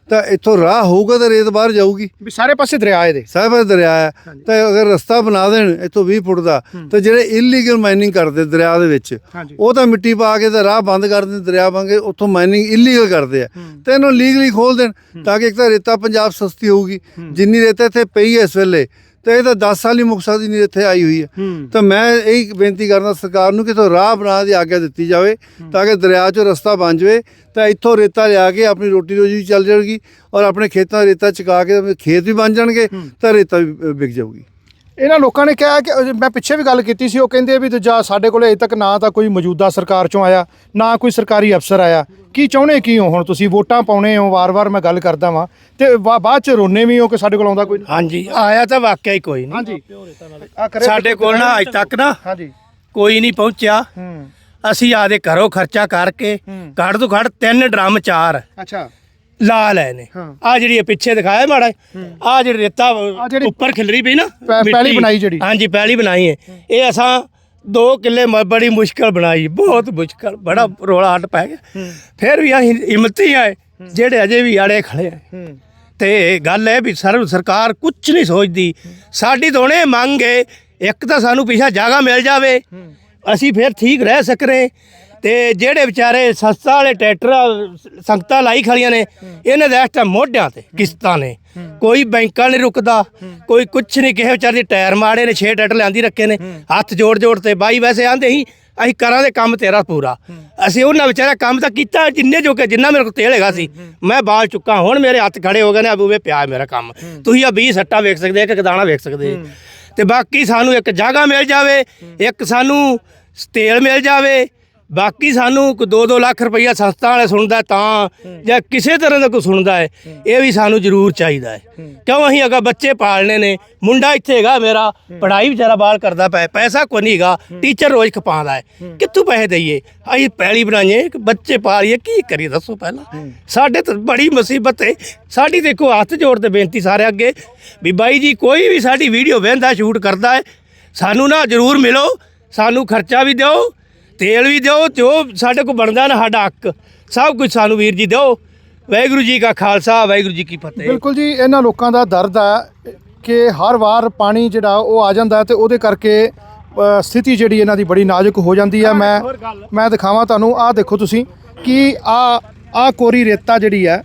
ਤਾਂ ਇੱਥੋਂ ਰਾਹ ਹੋਊਗਾ ਤਾਂ ਰੇਤ ਬਾਹਰ ਜਾਊਗੀ। ਵੀ ਸਾਰੇ ਪਾਸੇ ਦਰਿਆ ਇਹਦੇ। ਸਾਹਿਬ ਇਹ ਦਰਿਆ ਹੈ। ਤਾਂ ਅਗਰ ਰਸਤਾ ਬਣਾ ਦੇਣ ਇੱਥੋਂ 20 ਫੁੱਟ ਦਾ ਤਾਂ ਜਿਹੜੇ ਇਲੀਗਲ ਮਾਈਨਿੰਗ ਕਰਦੇ ਦਰਿਆ ਦੇ ਵਿੱਚ ਉਹ ਤਾਂ ਮਿੱਟੀ ਪਾ ਕੇ ਤਾਂ ਰਾਹ ਬੰਦ ਕਰ ਦਿੰਦੇ ਦਰਿਆ ਵਾਂਗੇ ਉੱਥੋਂ ਮਾਈਨਿੰਗ ਇਲੀਗਲ ਕਰਦੇ ਆ। ਤੇ ਇਹਨੂੰ ਲੀਗਲੀ ਖੋਲ ਦੇਣ ਤਾਂ ਕਿ ਇੱਕ ਤਾਂ ਰੇਤਾ ਪੰਜਾਬ ਸਸਤੀ ਹੋਊਗੀ। ਜਿੰਨੀ ਰੇਤਾ ਇੱਥੇ ਪਈ ਹੈ ਇਸ ਵੇਲੇ ਤਾਂ ਇਹ ਤਾਂ 10 ਸਾਲ ਹੀ ਮੁੱਕ ਸਕਦੀ ਨਹੀਂ ਇੱਥੇ ਆਈ ਹੋਈ ਹੈ। ਤਾਂ ਮੈਂ ਇਹ ਬੇਨਤੀ ਕਰਦਾ ਸਰਕਾਰ ਨੂੰ ਕਿ ਤੋਂ ਰਾਹ ਬਣਾ ਦੀ ਆਗਿਆ ਦਿੱਤੀ ਜਾਵੇ ਤਾਂ ਕਿ ਦਰਿਆ 'ਚੋਂ ਰਸਤਾ ਬਣ ਜਾਵੇ। ਤਾਂ ਇੱਥੋਂ ਰੇਤਾ ਲਿਆ ਕੇ ਆਪਣੀ ਰੋਟੀ ਰੋਜੀ ਵੀ ਚੱਲ ਜਾਏਗੀ ਔਰ ਆਪਣੇ ਖੇਤਾਂ ਰੇਤਾ ਚਕਾ ਕੇ ਖੇਤ ਵੀ ਬਣ ਜਾਣਗੇ ਤਾਂ ਰੇਤਾ ਵੀ ਵਿਕ ਜਾਊਗੀ। ਇਹਨਾਂ ਲੋਕਾਂ ਨੇ ਕਿਹਾ ਕਿ ਮੈਂ ਪਿੱਛੇ ਵੀ ਗੱਲ ਕੀਤੀ ਸੀ ਉਹ ਕਹਿੰਦੇ ਵੀ ਦੂਜਾ ਸਾਡੇ ਕੋਲੇ ਅਜੇ ਤੱਕ ਨਾ ਤਾਂ ਕੋਈ ਮੌਜੂਦਾ ਸਰਕਾਰ ਚੋਂ ਆਇਆ ਨਾ ਕੋਈ ਸਰਕਾਰੀ ਅਫਸਰ ਆਇਆ। ਕੀ ਚਾਹੁੰਦੇ ਕੀ ਹੋ ਹੁਣ ਤੁਸੀਂ? ਵੋਟਾਂ ਪਾਉਣੇ ਹੋ ਵਾਰ-ਵਾਰ ਮੈਂ ਗੱਲ ਕਰਦਾ ਵਾਂ। ਤੇ ਬਾਅਦ ਚ ਰੋਨੇ ਵੀ ਹੋ ਕਿ ਸਾਡੇ ਕੋਲ ਆਉਂਦਾ ਕੋਈ? ਨਹੀਂ ਹਾਂਜੀ ਆਇਆ ਤਾਂ ਵਾਕਿਆ ਹੀ ਕੋਈ ਨਹੀਂ। ਹਾਂਜੀ। ਸਾਡੇ ਕੋਲ ਨਾ ਅੱਜ ਤੱਕ ਨਾ ਹਾਂਜੀ। ਕੋਈ ਨਹੀਂ ਪਹੁੰਚਿਆ। ਹੂੰ। ਅਸੀਂ ਆਦੇ ਘਰੋਂ ਖਰਚਾ ਕਰਕੇ ਘੱਟ ਤੋਂ ਘੱਟ ਤਿੰਨ ਡਰਮ ਚਾਰ। ਅੱਛਾ। ਲਾ ਲਏ ਨੇ ਹਾਂ। ਆ ਜਿਹੜੀ ਇਹ ਪਿੱਛੇ ਦਿਖਾਇਆ ਮਾੜਾ ਆ ਜਿਹੜੀ ਰੇਤਾ ਆਹ ਜਿਹੜੀ ਉੱਪਰ ਖਿਲਰੀ ਪਈ ਨਾ ਪੈ- ਮਿੱਟੀ। ਪਹਿਲੀ ਬਣਾਈ ਜਿਹੜੀ। ਹਾਂਜੀ ਪਹਿਲੀ ਬਣਾਈ ਹੈ। ਇਹ ਅਸਾਂ 2 ਕਿੱਲੇ ਮ- ਬੜੀ ਮੁਸ਼ਕਲ ਬਣਾਈ ਬਹੁਤ ਮੁਸ਼ਕਲ। ਬੜਾ ਰੋਲਾ ਹੱਟ ਪੈ ਗਿਆ। ਫਿਰ ਵੀ ਅਸੀਂ ਹਿੰਮਤੀ ਆਏ ਜਿਹੜੇ ਅਜੇ ਵੀ ਆੜੇ ਖੜੇ ਆ। ਹੂੰ। ਤੇ ਗੱਲ ਇਹ ਵੀ ਸਰ ਸਰਕਾਰ ਕੁਝ ਨਹੀਂ ਸੋਚਦੀ। ਸਾਡੀ ਤਾਂ ਹੁਣੇ ਮੰਗ ਹੈ ਇੱਕ ਤਾਂ ਸਾਨੂੰ ਪਿਛਾ ਜਗ੍ਹਾ ਮਿਲ ਜਾਵੇ। ਅਸੀਂ ਫਿਰ ਠੀਕ ਰਹਿ ਸਕਰੇ। ਤੇ ਜਿਹੜੇ ਵਿਚਾਰੇ ਸਸਤਾ ਵਾਲੇ ਟਰੈਕਟਰ, ਸੰਗਤਾਂ ਲਾਈ ਖੜੀਆਂ ਨੇ, ਇਹਨਾਂ ਦੇ ਇਸ ਟਾਈਮ ਮੋਢਿਆਂ ਤੇ, ਕਿਸ਼ਤਾਂ ਨੇ। ਕੋਈ ਬੈਂਕਾਂ ਨਹੀਂ ਰੁਕਦਾ, ਕੋਈ ਕੁਛ ਨਹੀਂ, ਕਿਸੇ ਵਿਚਾਰੇ ਦੇ ਟਾਇਰ ਮਾੜੇ ਨੇ 6 ਟਰੈਕਟਰ ਲਿਆਂਦੀ ਰੱਖੇ ਨੇ, ਹੱਥ ਜੋੜ ਜੋੜ ਤੇ ਬਾਈ ਵੈਸੇ ਆਂਦੇ ਸੀ, ਅਸੀਂ ਕਰਾਂਗੇ ਕੰਮ ਤੇਰਾ ਪੂਰਾ। ਅਸੀਂ ਉਹਨਾਂ ਵਿਚਾਰਾ ਕੰਮ ਤਾਂ ਕੀਤਾ, ਜਿੰਨੇ ਜੋ ਕਿ ਜਿੰਨਾ ਮੇਰੇ ਕੋਲ ਤੇਲ ਹੈਗਾ ਸੀ, ਮੈਂ ਬਾਲ ਚੁੱਕਾ, ਹੁਣ ਮੇਰੇ ਹੱਥ ਖੜੇ ਹੋ ਗਏ ਨੇ ਅਬੂਵੇ ਪਿਆ ਮੇਰਾ ਕੰਮ। ਤੁਸੀਂ ਆ 20 ਸੱਟਾ ਵੇਖ ਸਕਦੇ, ਇੱਕ ਦਾਣਾ ਵੇਖ ਸਕਦੇ। ਤੇ ਬਾਕੀ ਸਾਨੂੰ ਇੱਕ ਜਗ੍ਹਾ ਮਿਲ ਜਾਵੇ, ਇੱਕ ਸਾਨੂੰ ਤੇਲ ਮਿਲ ਜਾਵੇ ਬਾਕੀ ਸਾਨੂੰ ਕੋਈ 2-2 ਲੱਖ ਰੁਪਈਆ ਸੰਸਥਾ ਵਾਲੇ ਸੁਣਦਾ ਤਾਂ ਜਾਂ ਕਿਸੇ ਤਰ੍ਹਾਂ ਦਾ ਕੋਈ ਸੁਣਦਾ ਹੈ ਇਹ ਵੀ ਸਾਨੂੰ ਜ਼ਰੂਰ ਚਾਹੀਦਾ ਹੈ। ਕਿਉਂ ਅਸੀਂ ਅਗਾ ਬੱਚੇ ਪਾਲਣੇ ਨੇ ਮੁੰਡਾ ਇੱਥੇ ਹੈਗਾ ਮੇਰਾ ਪੜ੍ਹਾਈ ਵਿਚਾਰਾ ਬਾਲ ਕਰਦਾ ਪਿਆ ਪੈਸਾ ਕੋਈ ਨਹੀਂ ਹੈਗਾ ਟੀਚਰ ਰੋਜ਼ ਖਪਾਉਂਦਾ ਹੈ। ਕਿੱਥੋਂ ਪੈਸੇ ਦਈਏ? ਅਸੀਂ ਪੈਲੀ ਬਣਾਈਏ ਕਿ ਬੱਚੇ ਪਾਲੀਏ ਕੀ ਕਰੀਏ ਦੱਸੋ ਪਹਿਲਾਂ? ਸਾਡੇ ਤਾਂ ਬੜੀ ਮੁਸੀਬਤ ਹੈ। ਸਾਡੀ ਦੇਖੋ ਹੱਥ ਜੋੜ ਤੇ ਬੇਨਤੀ ਸਾਰੇ ਅੱਗੇ ਵੀ ਬਾਈ ਜੀ ਕੋਈ ਵੀ ਸਾਡੀ ਵੀਡੀਓ ਵੇਖਦਾ ਸ਼ੂਟ ਕਰਦਾ ਹੈ ਸਾਨੂੰ ਨਾ ਜ਼ਰੂਰ ਮਿਲੋ ਸਾਨੂੰ ਖਰਚਾ ਵੀ ਦਿਓ ਤੇਲ ਵੀ ਦਿਓ ਜੋ ਸਾਡੇ ਕੋਲ ਬਣਦਾ ਨਾ ਸਾਡਾ ਹੱਕ ਸਭ ਕੁਝ ਸਾਨੂੰ ਵੀਰ ਜੀ ਦਿਓ। ਵਾਹਿਗੁਰੂ ਜੀ ਕਾ ਖਾਲਸਾ ਵਾਹਿਗੁਰੂ ਜੀ ਕੀ ਫਤਿਹ। ਬਿਲਕੁਲ ਜੀ ਇਹਨਾਂ ਲੋਕਾਂ ਦਾ ਦਰਦ ਹੈ ਕਿ ਹਰ ਵਾਰ ਪਾਣੀ ਜਿਹੜਾ ਉਹ ਆ ਜਾਂਦਾ ਤੇ ਉਹਦੇ ਕਰਕੇ ਸਥਿਤੀ ਜਿਹੜੀ ਇਹਨਾਂ ਦੀ ਬੜੀ ਨਾਜ਼ੁਕ ਹੋ ਜਾਂਦੀ ਹੈ ਮੈਂ ਮੈਂ ਦਿਖਾਵਾਂ ਤੁਹਾਨੂੰ ਆਹ ਦੇਖੋ ਤੁਸੀਂ ਕਿ ਆ ਆ ਕੋਰੀ ਰੇਤਾ ਜਿਹੜੀ ਹੈ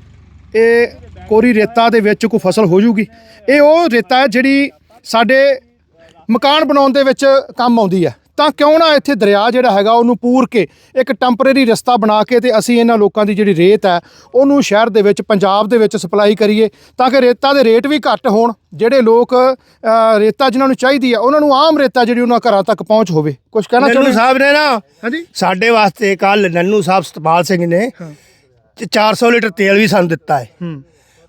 ਇਹ ਕੋਰੀ ਰੇਤਾ ਦੇ ਵਿੱਚ ਕੋਈ ਫਸਲ ਹੋ ਜੂਗੀ ਇਹ ਉਹ ਰੇਤਾ ਹੈ ਜਿਹੜੀ ਸਾਡੇ ਮਕਾਨ ਬਣਾਉਣ ਦੇ ਵਿੱਚ ਕੰਮ ਆਉਂਦੀ ਹੈ ਤਾਂ ਕਿਉਂ ਨਾ ਇੱਥੇ ਦਰਿਆ ਜਿਹੜਾ ਹੈਗਾ ਉਹਨੂੰ ਪੂਰ ਕੇ ਇੱਕ ਟੈਂਪਰੇਰੀ ਰਸਤਾ ਬਣਾ ਕੇ ਤੇ ਅਸੀਂ ਇਹਨਾਂ ਲੋਕਾਂ ਦੀ ਜਿਹੜੀ ਰੇਤ ਹੈ ਉਹਨੂੰ ਸ਼ਹਿਰ ਦੇ ਵਿੱਚ ਪੰਜਾਬ ਦੇ ਵਿੱਚ ਸਪਲਾਈ ਕਰੀਏ ਤਾਂ ਕਿ ਰੇਤਾ ਦੇ ਰੇਟ ਵੀ ਘੱਟ ਹੋਣ ਜਿਹੜੇ ਲੋਕ ਰੇਤਾ ਜਿਨ੍ਹਾਂ ਨੂੰ ਚਾਹੀਦੀ ਹੈ ਉਹਨਾਂ ਨੂੰ ਆਮ ਰੇਤਾ ਜਿਹੜੀ ਉਹਨਾਂ ਘਰਾਂ ਤੱਕ ਪਹੁੰਚ ਹੋਵੇ। ਕੁਝ ਕਹਿਣਾ ਚਾਹੁੰਦੇ ਸਾਹਿਬ ਨੇ ਨਾ ਹਾਂਜੀ। ਸਾਡੇ ਵਾਸਤੇ ਕੱਲ ਨੰਨੂ ਸਾਹਿਬ ਸਤਪਾਲ ਸਿੰਘ ਨੇ ਤੇ 400 ਲੀਟਰ ਤੇਲ ਵੀ ਸਾਨੂੰ ਦਿੱਤਾ ਹੈ।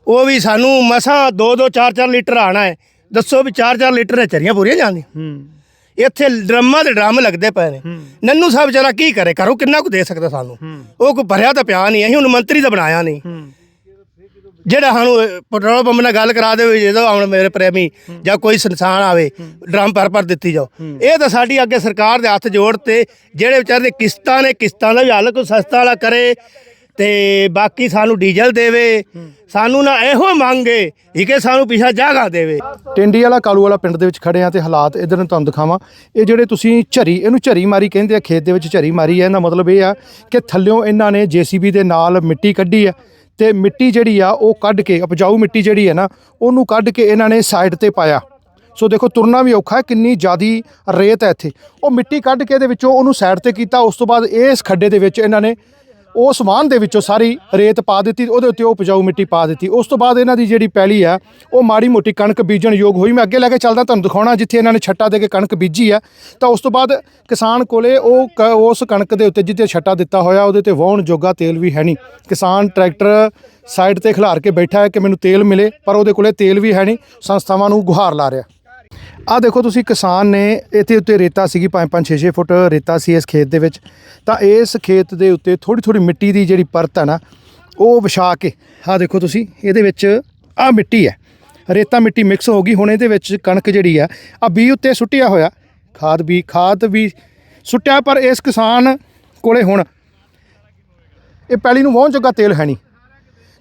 ਉਹ ਵੀ ਸਾਨੂੰ ਮਸਾਂ 2-2 4-4 ਲੀਟਰ ਆਣਾ ਹੈ। ਦੱਸੋ ਵੀ 4-4 ਲੀਟਰ ਨੇ ਚਰੀਆਂ ਪੂਰੀਆਂ ਜਾਂਦੀਆਂ। ਹੂੰ। ਇੱਥੇ ਡਰਮਾਂ ਦੇ ਡਰਮ ਲੱਗਦੇ ਪਏ ਨੇ। ਨੰਨੂ ਸਾਹਿਬ ਜਰਾ ਕੀ ਕਰੇ? ਕਰੋ ਕਿੰਨਾ ਕੁ ਦੇ ਸਕਦਾ ਸਾਨੂੰ? ਉਹ ਕੋ ਭਰਿਆ ਤਾਂ ਪਿਆ ਨਹੀਂ ਅਸੀਂ ਹੁਣ ਮੰਤਰੀ ਤਾਂ ਬਣਾਇਆ ਨਹੀਂ। ਜਿਹੜਾ ਸਾਨੂੰ ਪੈਟਰੋਲ ਪੰਪ ਨਾਲ ਗੱਲ ਕਰਾ ਦੇਵੇ ਜਦੋਂ ਆਉਣ ਮੇਰੇ ਪ੍ਰੇਮੀ ਜਾਂ ਕੋਈ ਸੰਸਾਨ ਆਵੇ ਡਰਮ ਭਰ ਭਰ ਦਿੱਤੀ ਜਾਓ। ਇਹ ਤਾਂ ਸਾਡੀ ਅੱਗੇ ਸਰਕਾਰ ਦੇ ਹੱਥ ਜੋੜ ਤੇ ਜਿਹੜੇ ਵਿਚਾਰੇ ਦੇ ਕਿਸ਼ਤਾਂ ਨੇ ਕਿਸ਼ਤਾਂ ਦਾ ਵੀ ਹੱਲ ਕੋਈ ਸਸਤਾ ਵਾਲਾ ਕਰੇ ਤੇ ਬਾਕੀ ਸਾਨੂੰ ਡੀਜ਼ਲ ਦੇਵੇ, ਸਾਨੂੰ ਨਾ ਇਹੋ ਮੰਗੇ ਇਹ ਕਿ ਸਾਨੂੰ ਪਿਛਾ ਜਗ੍ਹਾ ਦੇਵੇ। ਟਿੰਡੀ ਵਾਲਾ, ਕਾਲੂ ਵਾਲਾ ਪਿੰਡ ਦੇ ਵਿੱਚ ਖੜੇ ਆ ਤੇ ਹਾਲਾਤ ਇਧਰ ਨੂੰ ਤੁਹਾਨੂੰ ਦਿਖਾਵਾਂ। ਇਹ ਜਿਹੜੇ ਤੁਸੀਂ ਝਰੀ, ਇਹਨੂੰ ਝਰੀ ਮਾਰੀ ਕਹਿੰਦੇ ਆ, ਖੇਤ ਦੇ ਵਿੱਚ ਝਰੀ ਮਾਰੀ ਹੈ ਇਹਦਾ ਮਤਲਬ ਇਹ ਆ ਕਿ ਥੱਲਿਓਂ ਇਹਨਾਂ ਨੇ ਜੀਸੀਬੀ ਦੇ ਨਾਲ ਮਿੱਟੀ ਕੱਢੀ ਆ ਤੇ ਮਿੱਟੀ ਜਿਹੜੀ ਆ, ਉਹ ਕੱਢ ਕੇ, ਉਪਜਾਊ ਮਿੱਟੀ ਜਿਹੜੀ ਹੈ ਨਾ, ਉਹਨੂੰ ਕੱਢ ਕੇ ਇਹਨਾਂ ਨੇ ਸਾਈਡ ਤੇ ਪਾਇਆ। ਸੋ ਦੇਖੋ, ਤੁਰਨਾ ਵੀ ਔਖਾ ਹੈ, ਕਿੰਨੀ ਜ਼ਿਆਦੀ ਰੇਤ ਹੈ ਇੱਥੇ। ਉਹ ਮਿੱਟੀ ਕੱਢ ਕੇ ਇਹਦੇ ਵਿੱਚੋਂ ਉਹਨੂੰ ਸਾਈਡ ਤੇ ਕੀਤਾ, ਉਸ ਤੋਂ ਬਾਅਦ ਇਸ ਖੱਡੇ ਦੇ ਵਿੱਚ ਇਹਨਾਂ ਨੇ ਉਸ ਵਾਹਨ ਦੇ ਵਿੱਚੋਂ ਸਾਰੀ ਰੇਤ ਪਾ ਦਿੱਤੀ ਉਹਦੇ ਉੱਤੇ ਉਹ ਉਪਜਾਊ ਮਿੱਟੀ ਪਾ ਦਿੱਤੀ। ਉਸ ਤੋਂ ਬਾਅਦ ਇਹਨਾਂ ਦੀ ਜਿਹੜੀ ਪੈਲੀ ਆ ਉਹ ਮਾੜੀ ਮੋਟੀ ਕਣਕ ਬੀਜਣ ਯੋਗ ਹੋਈ। ਮੈਂ ਅੱਗੇ ਲੈ ਕੇ ਚੱਲਦਾ, ਤੁਹਾਨੂੰ ਦਿਖਾਉਣਾ ਜਿੱਥੇ ਇਹਨਾਂ ਨੇ ਛੱਟਾ ਦੇ ਕੇ ਕਣਕ ਬੀਜੀ ਆ ਤਾਂ ਉਸ ਤੋਂ ਬਾਅਦ ਕਿਸਾਨ ਕੋਲੇ ਉਹ ਕ- ਉਸ ਕਣਕ ਦੇ ਉੱਤੇ ਜਿੱਥੇ ਛੱਟਾ ਦਿੱਤਾ ਹੋਇਆ, ਉਹਦੇ ਤੇ ਵਾਹਣ ਜੋਗਾ ਤੇਲ ਵੀ ਹੈ ਨਹੀਂ। ਕਿਸਾਨ ਟਰੈਕਟਰ ਸਾਈਡ ਤੇ ਖਿਲਾਰ ਕੇ ਬੈਠਾ ਹੈ ਕਿ ਮੈਨੂੰ ਤੇਲ ਮਿਲੇ, ਪਰ ਉਹਦੇ ਕੋਲੇ ਤੇਲ ਵੀ ਹੈ ਨਹੀਂ, ਸੰਸਥਾਵਾਂ ਨੂੰ ਗੁਹਾਰ ਲਾ ਰਿਹਾ। ਆ ਦੇਖੋ ਤੁਸੀਂ ਕਿਸਾਨ ਨੇ ਇੱਥੇ ਉੱਤੇ ਰੇਤਾ ਸੀਗੀ 5-5 6-6 ਫੁੱਟ ਰੇਤਾ ਸੀ ਇਸ ਖੇਤ ਦੇ ਵਿੱਚ। ਤਾਂ ਇਸ ਖੇਤ ਦੇ ਉੱਤੇ ਥੋੜੀ ਥੋੜੀ ਮਿੱਟੀ ਦੀ ਜਿਹੜੀ ਪਰਤ ਹੈ ਨਾ, ਉਹ ਵਿਛਾ ਕੇ ਆ ਦੇਖੋ ਤੁਸੀਂ, ਇਹਦੇ ਵਿੱਚ ਆ ਮਿੱਟੀ ਹੈ। ਰੇਤਾ ਮਿੱਟੀ ਮਿਕਸ ਹੋ ਗਈ, ਹੁਣ ਇਹਦੇ ਵਿੱਚ ਕਣਕ ਜਿਹੜੀ ਆ ਆ ਬੀ ਉੱਤੇ ਸੁੱਟਿਆ ਹੋਇਆ। ਖਾਦ ਵੀ ਖਾਦ ਵੀ ਸੁੱਟਿਆ, ਪਰ ਇਸ ਕਿਸਾਨ ਕੋਲੇ ਹੁਣ ਇਹ ਪੈਲੀ ਨੂੰ ਵਾਹਣ ਜੋਗਾ ਤੇਲ ਹੈ ਨਹੀਂ।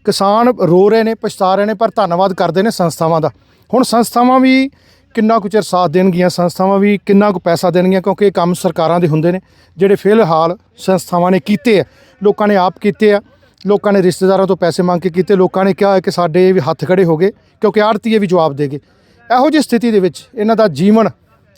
ਕਿਸਾਨ ਰੋ ਰਹੇ ਨੇ, ਪਛਤਾ ਰਹੇ ਨੇ, ਪਰ ਧੰਨਵਾਦ ਕਰਦੇ ਨੇ ਸੰਸਥਾਵਾਂ ਦਾ। ਹੁਣ ਸੰਸਥਾਵਾਂ ਵੀ ਕਿੰਨਾ ਕੁ ਚਿਰ ਸਾਥ ਦੇਣਗੀਆਂ ਸੰਸਥਾਵਾਂ ਵੀ, ਕਿੰਨਾ ਕੁ ਪੈਸਾ ਦੇਣਗੀਆਂ, ਕਿਉਂਕਿ ਇਹ ਕੰਮ ਸਰਕਾਰਾਂ ਦੇ ਹੁੰਦੇ ਨੇ, ਜਿਹੜੇ ਫਿਲਹਾਲ ਸੰਸਥਾਵਾਂ ਨੇ ਕੀਤੇ ਆ। ਲੋਕਾਂ ਨੇ ਆਪ ਕੀਤੇ ਆ। ਲੋਕਾਂ ਨੇ ਰਿਸ਼ਤੇਦਾਰਾਂ ਤੋਂ ਪੈਸੇ ਮੰਗ ਕੇ ਕੀਤੇ। ਲੋਕਾਂ ਨੇ ਕਿਹਾ ਕਿ ਸਾਡੇ ਵੀ ਹੱਥ ਖੜੇ ਹੋ ਗਏ, ਕਿਉਂਕਿ ਆੜਤੀਏ ਵੀ ਜਵਾਬ ਦੇ ਗਏ। ਇਹੋ ਜਿਹੀ ਸਥਿਤੀ ਦੇ ਵਿੱਚ ਇਹਨਾਂ ਦਾ ਜੀਵਨ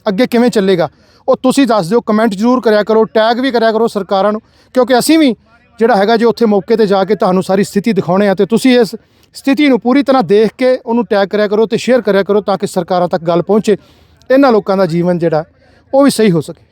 ਅੱਗੇ ਕਿਵੇਂ ਚੱਲੇਗਾ, ਉਹ ਤੁਸੀਂ ਦੱਸ ਦਿਓ। ਕਮੈਂਟ ਜ਼ਰੂਰ ਕਰਿਆ ਕਰੋ, ਟੈਗ ਵੀ ਕਰਿਆ ਕਰੋ ਸਰਕਾਰਾਂ ਨੂੰ, ਕਿਉਂਕਿ ਅਸੀਂ ਵੀ ਜਿਹੜਾ ਹੈਗਾ ਜੇ ਉੱਥੇ ਮੌਕੇ ਤੇ ਜਾ ਕੇ ਤੁਹਾਨੂੰ ਸਾਰੀ ਸਥਿਤੀ ਦਿਖਾਉਣੇ ਆ, ਤੇ ਤੁਸੀਂ ਇਸ ਸਥਿਤੀ ਨੂੰ ਪੂਰੀ ਤਰ੍ਹਾਂ ਦੇਖ ਕੇ ਉਹਨੂੰ ਟੈਗ ਕਰਿਆ ਕਰੋ ਤੇ ਸ਼ੇਅਰ ਕਰਿਆ ਕਰੋ ਤਾਂ ਕਿ ਸਰਕਾਰਾਂ ਤੱਕ ਗੱਲ ਪਹੁੰਚੇ। ਇਹਨਾਂ ਲੋਕਾਂ ਦਾ ਜੀਵਨ ਜਿਹੜਾ, ਉਹ ਵੀ ਸਹੀ ਹੋ ਸਕੇ।